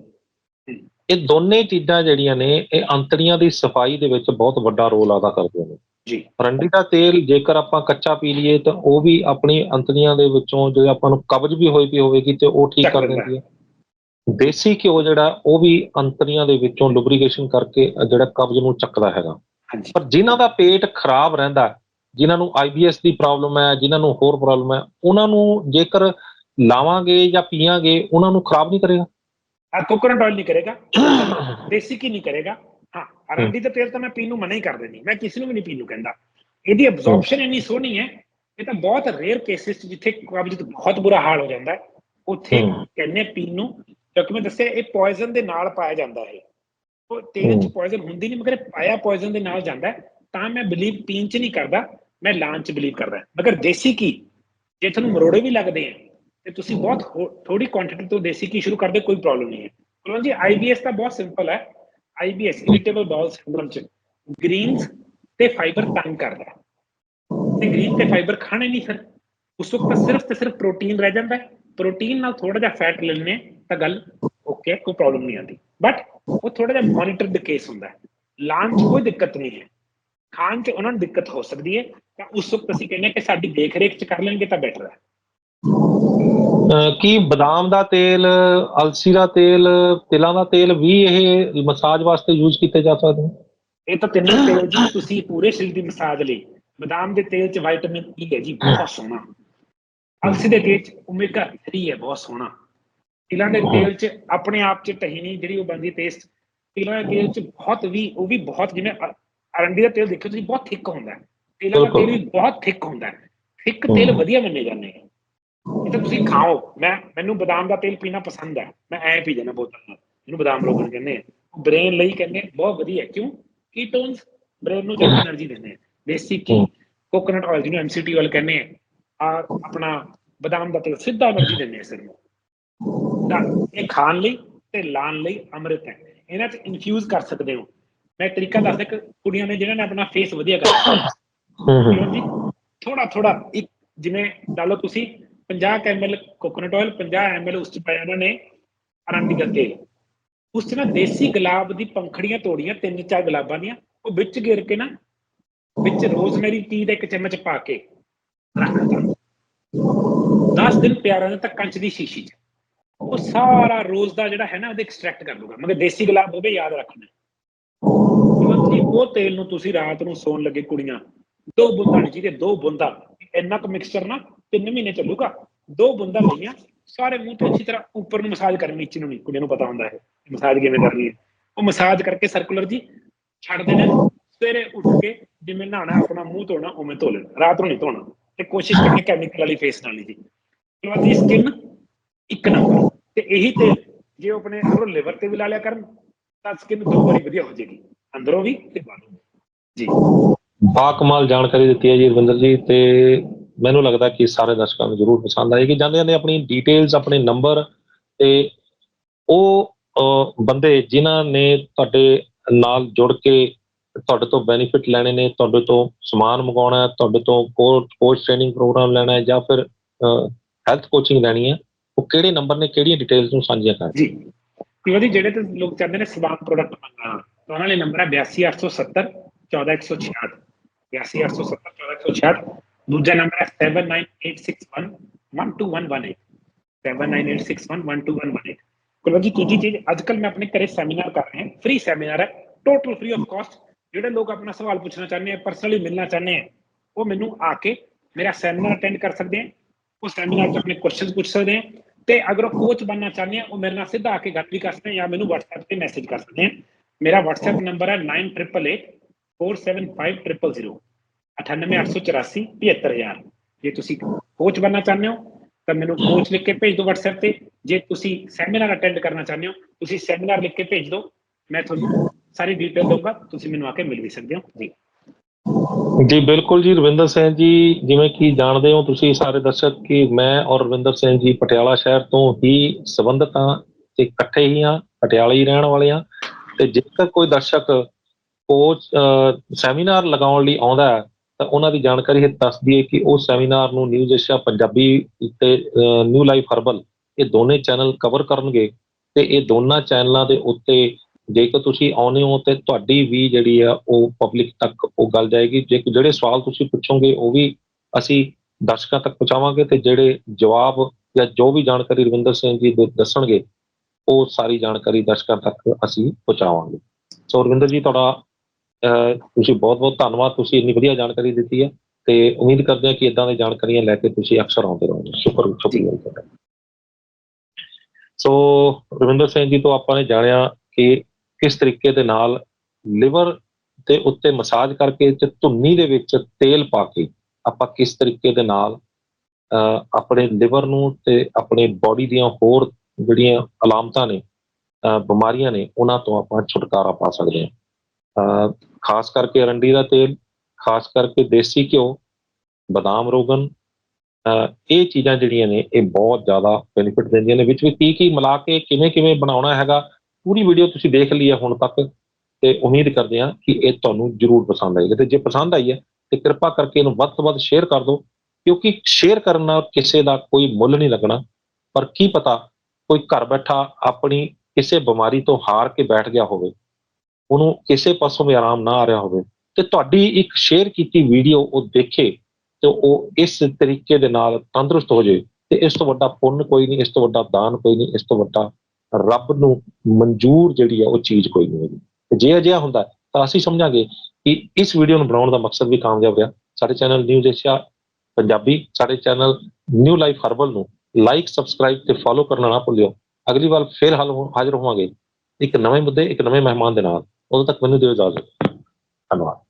ਇਹ ਦੋਨੇ ਚੀਜ਼ਾਂ ਜਿਹੜੀਆਂ ਨੇ ਇਹ ਅੰਤੜੀਆਂ ਦੀ ਸਫ਼ਾਈ ਦੇ ਵਿੱਚ ਬਹੁਤ ਵੱਡਾ ਰੋਲ ਅਦਾ ਕਰਦੀਆਂ ਨੇ। ਜੀ। ਅਰੰਡੀ ਦਾ ਤੇਲ ਜੇਕਰ ਆਪਾਂ ਕੱਚਾ ਪੀ ਲਈਏ ਤਾਂ ਉਹ ਵੀ ਆਪਣੀ ਅੰਤੜੀਆਂ ਦੇ ਵਿੱਚੋਂ ਜੇ ਆਪਾਂ ਨੂੰ ਕਬਜ਼ ਵੀ ਹੋਈ ਪਈ ਹੋਵੇਗੀ ਤੇ ਉਹ ਠੀਕ ਕਰ ਦਿੰਦੀ ਹੈ। ਦੇਸੀ ਘਿਓ ਜਿਹੜਾ ਉਹ ਵੀ ਅੰਤੜੀਆਂ ਦੇ ਵਿੱਚੋਂ ਲੁਬਰੀਕੇਸ਼ਨ ਕਰਕੇ ਜਿਹੜਾ ਕਬਜ਼ ਨੂੰ ਚੱਕਦਾ ਹੈਗਾ। ਪਰ ਜਿਨ੍ਹਾਂ ਦਾ ਪੇਟ ਖਰਾਬ ਰਹਿੰਦਾ ਜਿਨ੍ਹਾਂ ਨੂੰ ਆਈਬੀਐਸ ਦੀ ਪ੍ਰੋਬਲਮ ਹੈ ਜਿਨ੍ਹਾਂ ਨੂੰ ਹੋਰ ਪ੍ਰੋਬਲਮ ਹੈ ਉਹਨਾਂ ਨੂੰ ਜੇਕਰ ਲਾਵਾਂਗੇ ਜਾਂ ਪੀਵਾਂਗੇ ਉਹਨਾਂ ਨੂੰ ਖਰਾਬ ਨਹੀਂ ਕਰੇਗਾ। ਕੋਕੋਨਟ ਆਇਲ ਨਹੀਂ ਕਰੇਗਾ। ਦੇਸੀ ਕੀ ਨਹੀਂ ਕਰੇਗਾ। ਹਾਂ ਅਰੰਡੀ ਦਾ ਤੇਲ ਤਾਂ ਮੈਂ ਪੀਣ ਨੂੰ ਮਨਾ ਹੀ ਕਰ ਦਿੰਦੀ। ਮੈਂ ਕਿਸੇ ਨੂੰ ਵੀ ਨਹੀਂ ਪੀਣ ਨੂੰ ਕਹਿੰਦਾ। ਇਹਦੀ ਅਬਜ਼ੌਰਪਸ਼ਨ ਇੰਨੀ ਸੋਹਣੀ ਹੈ ਇਹ ਤਾਂ ਬਹੁਤ ਰੇਅਰ ਕੇਸਿਸ ਜਿੱਥੇ ਕਬਜ਼ ਬਹੁਤ ਬੁਰਾ ਹਾਲ ਹੋ ਜਾਂਦਾ ਉੱਥੇ। ਕਹਿੰਦੇ ਪੀਣ ਨੂੰ। ਕਿਉਂਕਿ ਮੈਂ ਦੱਸਿਆ ਇਹ ਪੋਇਜ਼ਨ ਦੇ ਨਾਲ ਪਾਇਆ ਜਾਂਦਾ ਹੈ। ਉਹ ਤੇਲ ਚ। ਪੋਇਜ਼ਨ ਹੁੰਦੀ ਨਹੀਂ ਮਗਰ ਪਾਇਆ ਪੋਇਜ਼ਨ ਦੇ ਨਾਲ ਜਾਂਦਾ ਤਾਂ ਮੈਂ ਬਲੀਵ ਪੀਣ ਚ ਨਹੀਂ ਕਰਦਾ। ਮੈਂ ਲਾਉਣ ਚ ਬਲੀਵ ਕਰਦਾ। ਮਗਰ ਦੇਸੀ ਕੀ ਜੇ ਤੁਹਾਨੂੰ ਮਰੋੜੇ ਵੀ ਲੱਗਦੇ ਆ ਤੇ ਤੁਸੀਂ ਬਹੁਤ ਥੋੜੀ ਕੁਆਂਟੀਟੀ ਤੋਂ ਦੇਸੀ ਕੀ ਸ਼ੁਰੂ ਕਰਦੇ ਕੋਈ ਪ੍ਰੋਬਲਮ ਨਹੀਂ ਹੈ ਕੁਲਵੰਤ ਜੀ ਆਈਬੀਐਸ ਤਾਂ ਬਹੁਤ ਸਿੰਪਲ ਹੈ ਆਈਬੀਐਸ ਇਰੀਟੇਬਲ ਬਾਉਲ ਸਿੰਡਰਮ ਚ ਗ੍ਰੀਨਸ ਤੇ ਫਾਈਬਰ ਤੰਗ ਕਰਦਾ ਹੈ ਤੇ ਗ੍ਰੀਨ ਤੇ ਫਾਈਬਰ ਖਾਣੇ ਨਹੀਂ ਫਿਰ ਉਸ ਵਕਤ ਤਾਂ ਸਿਰਫ ਤੇ ਸਿਰਫ ਪ੍ਰੋਟੀਨ ਰਹਿ ਜਾਂਦਾ ਹੈ ਪ੍ਰੋਟੀਨ ਨਾਲ ਥੋੜਾ ਜਿਹਾ ਫੈਟ ਲੈ ਲੈਣੇ ਤਾਂ ਗੱਲ ਓਕੇ ਕੋਈ ਪ੍ਰੋਬਲਮ ਨਹੀਂ ਆਉਂਦੀ ਬਟ ਉਹ ਥੋੜਾ ਜਿਹਾ ਮੋਨੀਟਰਡ ਕੇਸ ਹੁੰਦਾ ਹੈ ਲਾਂਚ ਕੋਈ ਦਿੱਕਤ ਨਹੀਂ ਹੈ ਖਾਣ ਚ ਉਹਨਾਂ ਨੂੰ ਦਿੱਕਤ ਹੋ ਸਕਦੀ ਹੈ ਤਾਂ ਉਸ ਵਕਤ ਅਸੀਂ ਕਹਿੰਦੇ ਹਾਂ ਕਿ ਸਾਡੀ ਦੇਖ ਰੇਖ ਚ ਕਰ ਲੈਣਗੇ ਤਾਂ ਬੈਟਰ ਹੈ ਅਹ ਕੀ ਬਦਾਮ ਦਾ ਤੇਲ ਅਲਸੀ ਦਾ ਤੇਲ ਤਿਲਾਂ ਦਾ ਤੇਲ ਵੀ ਇਹ ਮਸਾਜ ਵਾਸਤੇ ਯੂਜ਼ ਕੀਤੇ ਜਾ ਸਕਦੇ ਨੇ? ਇਹ ਤਾਂ ਤਿੰਨੇ ਤੇਲ ਜੀ ਤੁਸੀਂ ਪੂਰੇ ਸਰੀਰ ਦੀ ਮਸਾਜ ਲਈ। ਬਦਾਮ ਦੇ ਤੇਲ ਚ ਵਿਟਾਮਿਨ ਈ ਹੈ ਜੀ ਬਹੁਤ ਸੋਹਣਾ। ਅਲਸੀ ਦੇ ਤੇਲ ਚ ਓਮੇਗਾ 3 ਹੈ ਬਹੁਤ ਸੋਹਣਾ। ਤਿਲਾਂ ਦੇ ਤੇਲ ਚ ਆਪਣੇ ਆਪ ਚ ਟਹੀਨੀ ਜਿਹੜੀ ਉਹ ਬਣਦੀ ਟੇਸਟ ਤਿਲਾਂ ਦੇ ਤੇਲ ਚ ਬਹੁਤ ਵੀ ਉਹ ਵੀ ਬਹੁਤ ਜਿਵੇਂ ਅਰੰਡੀ ਦਾ ਤੇਲ ਦੇਖੋ ਤੁਸੀਂ ਬਹੁਤ ਥਿੱਕ ਹੁੰਦਾ ਹੈ। ਤਿਲਾਂ ਦਾ ਤੇਲ ਵੀ ਬਹੁਤ ਥਿੱਕ ਹੁੰਦਾ ਹੈ। ਥਿੱਕ ਤੇਲ। ਵਧੀਆ ਮੰਨੇ ਜਾਂਦੇ ਹੈ ਇਹ ਤਾਂ ਤੁਸੀਂ ਖਾਓ। ਮੈਂ ਮੈਨੂੰ ਬਦਾਮ ਦਾ ਤੇਲ ਪੀਣਾ ਪਸੰਦ ਹੈ। ਮੈਂ ਐ ਪੀ ਜਾਣਾ ਬੋਤਲ ਨਾਲ। ਇਹਨੂੰ ਬਦਾਮ ਰੋਗਨ ਕਹਿੰਦੇ ਆ। ਬ੍ਰੇਨ ਲਈ ਕਹਿੰਦੇ ਬਹੁਤ ਵਧੀਆ ਕਿਉਂ? ਕੀਟੋਨਸ ਬ੍ਰੇਨ ਨੂੰ ਜ਼ਿਆਦਾ એનર્ਜੀ ਦਿੰਦੇ ਆ। ਦੇਸੀ ਕੀ ਆਇਲ ਜਿਹਨੂੰ ਐਮਸੀਟੀ ਆਇਲ ਕਹਿੰਦੇ ਆ ਆ ਆਪਣਾ ਬਦਾਮ ਦਾ ਤੇਲ ਸਿੱਧਾ એનર્ਜੀ ਦਿੰਦੇ ਆ ਸਿਰ ਨੂੰ। ਤਾਂ ਇਹ ਖਾਣ ਲਈ ਤੇ ਲਾਣ ਲਈ ਅੰਮ੍ਰਿਤ ਹੈ। ਇਹਨਾਂ 'ਚ ਇਨਫਿਊਜ਼ ਕਰ ਸਕਦੇ ਹੋ। ਮੈਂ ਤਰੀਕਾ ਦੱਸਦਾ ਕਿ ਕੁੜੀਆਂ ਨੇ ਜਿਹਨਾਂ ਨੇ ਆਪਣਾ ਫੇਸ ਵਧੀਆ ਕਰਨਾ ਹੂੰ ਹੂੰ। ਥੋੜਾ ਥੋੜਾ ਇੱਕ ਜਿਵੇਂ ਲਾ ਲਓ ਤੁਸੀਂ 50 ml ਕੋਕੋਨਟ ਆਇਲ 50 ml ਉਸ ਚ ਪਾਇਆ ਉਹਨਾਂ ਨੇ ਅਰੰਡੀ ਦਾ ਤੇਲ ਉਸ ਚ ਨਾ ਦੇਸੀ ਗੁਲਾਬ ਦੀ ਪੰਖੜੀਆਂ ਤੋੜੀਆਂ ਤਿੰਨ ਚਾਰ ਗੁਲਾਬਾਂ ਦੀਆਂ ਉਹ ਵਿੱਚ ਗਿਰ ਕੇ ਨਾ ਵਿੱਚ ਰੋਜ਼ਮੈਰੀ ਟੀ ਦਾ ਇੱਕ ਚਮਚ ਪਾ ਕੇ ਰੱਖਤਾ 10 ਦਿਨ ਪਿਆ ਰਹਿੰਦਾ ਤਾਂ ਕੰਚ ਦੀ ਸ਼ੀਸ਼ੀ 'ਚ। ਉਹ ਸਾਰਾ ਰੋਜ਼ ਦਾ ਜਿਹੜਾ ਹੈ ਨਾ ਉਹਦੇ ਐਕਸਟ੍ਰੈਕਟ ਕਰ ਲੂਗਾ ਮਗਰ ਦੇਸੀ ਗੁਲਾਬ ਹੋਵੇ ਯਾਦ ਰੱਖਣਾ। ਹੀ ਉਹ ਤੇਲ ਨੂੰ ਤੁਸੀਂ ਰਾਤ ਨੂੰ ਸੌਣ ਲੱਗੇ ਕੁੜੀਆਂ ਦੋ ਬੂੰਦਾਂ ਨਹੀਂ ਜਿਹਦੇ ਦੋ ਬੂੰਦਾਂ ਇੰਨਾ ਕੁ ਮਿਕਸਚਰ ਨਾ ਤਿੰਨ ਮਹੀਨੇ ਚੱਲੂਗਾ, ਦੋ ਬੂੰਦਾਂ ਲਈਆਂ ਸਾਰੇ ਮੂੰਹ ਤੇ ਅੱਛੀ ਤਰ੍ਹਾਂ ਉੱਪਰ ਨੂੰ ਮਸਾਜ ਕਰਨੀ ਨੀਚੇ ਨੂੰ ਨਹੀਂ ਕੁੜੀਆਂ ਨੂੰ ਪਤਾ ਹੁੰਦਾ ਹੈ ਮਸਾਜ ਕਿਵੇਂ ਕਰਨੀ ਹੈ। ਉਹ ਮਸਾਜ ਕਰਕੇ ਸਰਕੂਲਰ ਜੀ ਛੱਡ ਦੇਣਾ, ਸਵੇਰੇ ਉੱਠ ਕੇ ਜਿਵੇਂ ਨਹਾਣਾ ਆਪਣਾ ਮੂੰਹ ਧੋਣਾ, ਉਵੇਂ ਧੋ ਲੈਣਾ, ਰਾਤ ਨੂੰ ਨਹੀਂ ਧੋਣਾ। ਤੇ ਕੋਸ਼ਿਸ਼ ਕਰਨੀ ਕੈਮੀਕਲ ਵਾਲੀ ਫੇਸ ਨਾਲ ਜੀ। ਉਸ ਦੀ ਸਕਿਨ ਇੱਕ ਨੰਬਰ ਤੇ ਇਹੀ ਤੇ ਜੇ ਆਪਣੇ ਅੰਦਰੋਂ ਲਿਵਰ ਤੇ ਵੀ ਲਾ ਲਿਆ ਕਰਨ, ਤਾਂ ਸਕਿਨ ਦੋ ਵਾਰੀ ਵਧੀਆ ਹੋ ਜਾਏਗੀ, ਅੰਦਰੋਂ ਵੀ ਤੇ ਬਾਹਰੋਂ ਜੀ। ਬਾ ਕਮਾਲ ਜਾਣਕਾਰੀ ਦਿੱਤੀ ਹੈ ਜੀ ਰਵਿੰਦਰ ਜੀ, ਤੇ ਮੈਨੂੰ ਲੱਗਦਾ ਕਿ ਸਾਰੇ ਦਰਸ਼ਕਾਂ ਨੂੰ ਜ਼ਰੂਰ ਪਸੰਦ ਆਏਗੀ। ਜਾਂਦੇ ਜਾਂਦੇ ਆਪਣੀ ਡਿਟੇਲਸ ਆਪਣੇ ਨੰਬਰ ਤੇ ਉਹ ਬੰਦੇ ਜਿਨ੍ਹਾਂ ਨੇ ਤੁਹਾਡੇ ਨਾਲ ਜੁੜ ਕੇ ਤੁਹਾਡੇ ਤੋਂ ਬੈਨੀਫਿਟ ਲੈਣੇ ਨੇ, ਤੁਹਾਡੇ ਤੋਂ ਸਮਾਨ ਮੰਗਾਉਣਾ ਹੈ, ਤੁਹਾਡੇ ਤੋਂ ਕੋਚ ਟ੍ਰੇਨਿੰਗ ਪ੍ਰੋਗਰਾਮ ਲੈਣਾ ਹੈ ਜਾਂ ਫਿਰ ਹੈਲਥ ਕੋਚਿੰਗ ਲੈਣੀ ਹੈ, ਉਹ ਕਿਹੜੇ ਨੰਬਰ ਨੇ, ਕਿਹੜੀਆਂ ਡਿਟੇਲਸ ਨੂੰ ਸਾਂਝੀਆਂ ਕਰਨ ਜੀ। ਤੇ ਉਹਦੀ ਜਿਹੜੇ ਤੇ ਲੋਕ ਚਾਹੁੰਦੇ ਨੇ ਸਵਾਮ ਪ੍ਰੋਡਕਟ ਮੰਗਣਾ ਤਾਂ ਉਹਨਾਂ ਲਈ ਨੰਬਰ ਹੈ 82870 14166 82870 14166 ਦੂਜਾ ਨੰਬਰ ਹੈ 79861 12118 79861 ਕੋਲ ਜੀ, ਤੀਜੀ ਚੀਜ਼ ਅੱਜ ਕੱਲ ਮੈਂ ਆਪਣੇ ਘਰੇ ਸੈਮੀਨਾਰ ਕਰ ਰਿਹਾ ਫ੍ਰੀ ਸੈਮੀਨਾਰ ਹੈ ਟੋਟਲ ਫ੍ਰੀ ਆਫ ਕਾਸਟ ਜਿਹੜੇ ਲੋਕ ਆਪਣਾ ਸਵਾਲ ਪੁੱਛਣਾ ਚਾਹੁੰਦੇ ਆ ਪਰਸਨਲੀ ਮਿਲਣਾ ਚਾਹੁੰਦੇ ਆ, ਉਹ ਮੈਨੂੰ ਆ ਕੇ ਮੇਰਾ ਸੈਮੀਨਾਰ ਅਟੈਂਡ ਕਰ ਸਕਦੇ ਆ, ਉਹ ਸੈਮੀਨਾਰ 'ਚ ਆਪਣੇ ਕੁਐਸਚਨਸ ਪੁੱਛ ਸਕਦੇ ਆ, ਤੇ ਅਗਰ ਉਹ ਕੋਚ ਬਣਨਾ ਚਾਹੁੰਦੇ ਆ, ਉਹ ਮੇਰੇ ਨਾਲ ਸਿੱਧਾ ਆ ਕੇ ਗੱਲ ਵੀ ਕਰ ਸਕਦੇ ਆ, ਜਾਂ ਮੈਨੂੰ WhatsApp ਤੇ ਮੈਸੇਜ ਕਰ ਸਕਦੇ ਆ। ਮੇਰਾ WhatsApp ਨੰਬਰ ਹੈ 9888 475000 98884 75000 ਜੇ ਤੁਸੀਂ ਕੋਚ ਬਣਨਾ ਚਾਹੁੰਦੇ ਹੋ, ਤਾਂ ਮੈਨੂੰ ਕੋਚ ਲਿਖ ਕੇ ਭੇਜ ਦਿਓ WhatsApp ਤੇ। ਜੇ ਤੁਸੀਂ ਸੈਮੀਨਾਰ ਅਟੈਂਡ ਕਰਨਾ ਚਾਹੁੰਦੇ ਹੋ, ਤੁਸੀਂ ਸੈਮੀਨਾਰ ਲਿਖ ਕੇ ਭੇਜ ਦਿਓ। ਮੈਂ ਤੁਹਾਨੂੰ ਸਾਰੀ ਡਿਟੇਲ ਦਊਂਗਾ, ਤੁਸੀਂ ਮੈਨੂੰ ਆ ਕੇ ਮਿਲ ਵੀ ਸਕਦੇ ਹੋ। ਜੀ। ਜੀ, ਬਿਲਕੁਲ ਜੀ, ਰਵਿੰਦਰ ਸਿੰਘ ਜੀ, ਜਿਵੇਂ ਕਿ ਜਾਣਦੇ ਹੋ ਤੁਸੀਂ ਸਾਰੇ ਦਰਸ਼ਕ ਕਿ ਮੈਂ ਔਰ ਰਵਿੰਦਰ ਸਿੰਘ ਜੀ ਪਟਿਆਲਾ ਸ਼ਹਿਰ ਤੋਂ ਹੀ ਸੰਬੰਧਿਤ ਹਾਂ ਤੇ ਇਕੱਠੇ ਹੀ ਹਾਂ, ਪਟਿਆਲੇ ਹੀ ਰਹਿਣ ਵਾਲੇ ਹਾਂ। ਤੇ ਜੇਕਰ ਕੋਈ ਦਰਸ਼ਕ ਕੋਚ ਸੈਮੀਨਾਰ ਲਗਾਉਣ ਲਈ ਆਉਂਦਾ ਹੈ ਤਾਂ ਉਹਨਾਂ ਦੀ ਜਾਣਕਾਰੀ ਇਹ ਦੱਸਦੀ ਹੈ ਕਿ ਉਹ ਸੈਮੀਨਾਰ ਨੂੰ ਨਿਊਜ਼ ਏਸ਼ੀਆ ਪੰਜਾਬੀ ਤੇ ਨਿਊ ਲਾਈਫ ਹਰਬਲ ਇਹ ਦੋਨੇ ਚੈਨਲ ਕਵਰ ਕਰਨਗੇ ਤੇ ਇਹ ਦੋਨਾਂ ਚੈਨਲਾਂ ਦੇ ਉੱਤੇ ਜੇਕਰ ਤੁਸੀਂ ਆਉਨੇ ਹੋ ਤੇ ਤੁਹਾਡੀ ਵੀ ਜਿਹੜੀ ਆ ਉਹ ਪਬਲਿਕ ਤੱਕ ਉਹ ਗੱਲ ਜਾਏਗੀ। ਜੇ ਜਿਹੜੇ ਸਵਾਲ ਤੁਸੀਂ ਪੁੱਛੋਗੇ ਉਹ ਵੀ ਅਸੀਂ ਦਰਸ਼ਕਾਂ ਤੱਕ ਪਹੁੰਚਾਵਾਂਗੇ ਤੇ ਜਿਹੜੇ ਜਵਾਬ ਜਾਂ ਜੋ ਵੀ ਜਾਣਕਾਰੀ ਰਵਿੰਦਰ ਸਿੰਘ ਜੀ ਦੇ ਦੱਸਣਗੇ ਉਹ ਸਾਰੀ ਜਾਣਕਾਰੀ ਦਰਸ਼ਕਾਂ ਤੱਕ ਅਸੀਂ ਪਹੁੰਚਾਵਾਂਗੇ। ਸੋ ਰਵਿੰਦਰ ਜੀ, ਤੁਹਾਡਾ ਤੁਸੀਂ ਬਹੁਤ ਬਹੁਤ ਧੰਨਵਾਦ ਤੁਸੀਂ ਇੰਨੀ ਵਧੀਆ ਜਾਣਕਾਰੀ ਦਿੱਤੀ ਹੈ ਤੇ ਉਮੀਦ ਕਰਦੇ ਹਾਂ ਕਿ ਇਦਾਂ ਦੀ ਜਾਣਕਾਰੀਆਂ ਲੈ ਕੇ ਤੁਸੀਂ ਅਕਸਰ ਆਉਂਦੇ ਰਹੋਗੇ। ਸ਼ੁਕਰ ਸ਼ੁਕਰੀਆ ਤੁਹਾਡਾ ਸੋ ਰਵਿੰਦਰ ਸਿੰਘ ਜੀ ਤੋਂ ਆਪਾਂ ਨੇ ਜਾਣਿਆ ਕਿ ਕਿਸ ਤਰੀਕੇ ਦੇ ਨਾਲ ਲਿਵਰ ਦੇ ਉੱਤੇ ਮਸਾਜ ਕਰਕੇ ਤੇ ਧੁੰਨੀ ਦੇ ਵਿੱਚ ਤੇਲ ਪਾ ਕੇ ਆਪਾਂ ਕਿਸ ਤਰੀਕੇ ਦੇ ਨਾਲ ਆਪਣੇ ਲਿਵਰ ਨੂੰ ਤੇ ਆਪਣੇ ਬਾਡੀ ਦੀਆਂ ਹੋਰ ਜਿਹੜੀਆਂ ਅਲਾਮਤਾਂ ਨੇ ਬਿਮਾਰੀਆਂ ਨੇ ਉਹਨਾਂ ਤੋਂ ਆਪਾਂ ਛੁਟਕਾਰਾ ਪਾ ਸਕਦੇ ਹਾਂ। ਖਾਸ ਕਰਕੇ ਅਰੰਡੀ ਦਾ ਤੇਲ, ਖਾਸ ਕਰਕੇ ਦੇਸੀ ਘਿਓ, ਬਦਾਮ, ਰੋਗਨ ਇਹ ਚੀਜ਼ਾਂ ਜਿਹੜੀਆਂ ਨੇ, ਇਹ ਬਹੁਤ ਜ਼ਿਆਦਾ ਬੈਨੀਫਿਟ ਦਿੰਦੀਆਂ ਨੇ, ਵਿੱਚ ਵਿੱਚ ਕੀ ਕੀ ਮਿਲਾ ਕੇ ਕਿਵੇਂ ਕਿਵੇਂ ਬਣਾਉਣਾ ਹੈਗਾ, ਪੂਰੀ ਵੀਡੀਓ ਤੁਸੀਂ ਦੇਖ ਲਈ ਹੈ ਹੁਣ ਤੱਕ, ਤੇ ਉਮੀਦ ਕਰਦੇ ਹਾਂ ਕਿ ਇਹ ਤੁਹਾਨੂੰ ਜ਼ਰੂਰ ਪਸੰਦ ਆਏਗੀ, ਤੇ ਜੇ ਪਸੰਦ ਆਈ ਹੈ, ਤੇ ਕਿਰਪਾ ਕਰਕੇ ਇਹਨੂੰ ਵੱਧ ਤੋਂ ਵੱਧ ਸ਼ੇਅਰ ਕਰ ਦਿਓ, ਕਿਉਂਕਿ ਸ਼ੇਅਰ ਕਰਨ ਨਾਲ ਕਿਸੇ ਦਾ ਕੋਈ ਮੁੱਲ ਨਹੀਂ ਲੱਗਣਾ, ਪਰ ਕੀ ਪਤਾ, ਕੋਈ ਘਰ ਬੈਠਾ ਆਪਣੀ ਕਿਸੇ ਬਿਮਾਰੀ ਤੋਂ ਹਾਰ ਕੇ ਬੈਠ ਗਿਆ ਹੋਵੇ। ਉਹਨੂੰ ਕਿਸੇ ਪਾਸੋਂ ਵੀ ਆਰਾਮ ਨਾ ਆ ਰਿਹਾ ਹੋਵੇ, ਤੇ ਤੁਹਾਡੀ ਇੱਕ ਸ਼ੇਅਰ ਕੀਤੀ ਵੀਡੀਓ ਉਹ ਦੇਖੇ ਤੇ ਉਹ ਇਸ ਤਰੀਕੇ ਦੇ ਨਾਲ ਤੰਦਰੁਸਤ ਹੋ ਜਾਏ ਤੇ ਇਸ ਤੋਂ ਵੱਡਾ ਪੁੰਨ ਕੋਈ ਨਹੀਂ, ਇਸ ਤੋਂ ਵੱਡਾ ਦਾਨ ਕੋਈ ਨਹੀਂ, ਇਸ ਤੋਂ ਵੱਡਾ ਰੱਬ ਨੂੰ ਮਨਜ਼ੂਰ ਜਿਹੜੀ ਹੈ ਉਹ ਚੀਜ਼ ਕੋਈ ਨਹੀਂ ਹੈਗੀ। ਤੇ ਜੇ ਅਜਿਹਾ ਹੁੰਦਾ ਤਾਂ ਅਸੀਂ ਸਮਝਾਂਗੇ ਕਿ ਇਸ ਵੀਡੀਓ ਨੂੰ ਬਣਾਉਣ ਦਾ ਮਕਸਦ ਵੀ ਕਾਮਯਾਬ ਰਿਹਾ। ਸਾਡੇ ਚੈਨਲ ਨਿਊਜ਼ ਏਸ਼ੀਆ ਪੰਜਾਬੀ, ਸਾਡੇ ਚੈਨਲ ਨਿਊ ਲਾਈਫ ਹਰਬਲ ਨੂੰ ਲਾਈਕ ਸਬਸਕ੍ਰਾਈਬ ਤੇ ਫੋਲੋ ਕਰਨਾ ਨਾ ਭੁੱਲਿਓ। ਅਗਲੀ ਵਾਰ ਫੇਰ ਹਾਲ ਹਾਜ਼ਰ ਹੋਵਾਂਗੇ। ਇੱਕ ਨਵੇਂ ਮੁੱਦੇ, ਇੱਕ ਨਵੇਂ ਮਹਿਮਾਨ ਦੇ ਨਾਲ। ਉਦੋਂ ਤੱਕ ਮੈਨੂੰ ਦਿਓ ਇਜਾਜ਼ਤ ਧੰਨਵਾਦ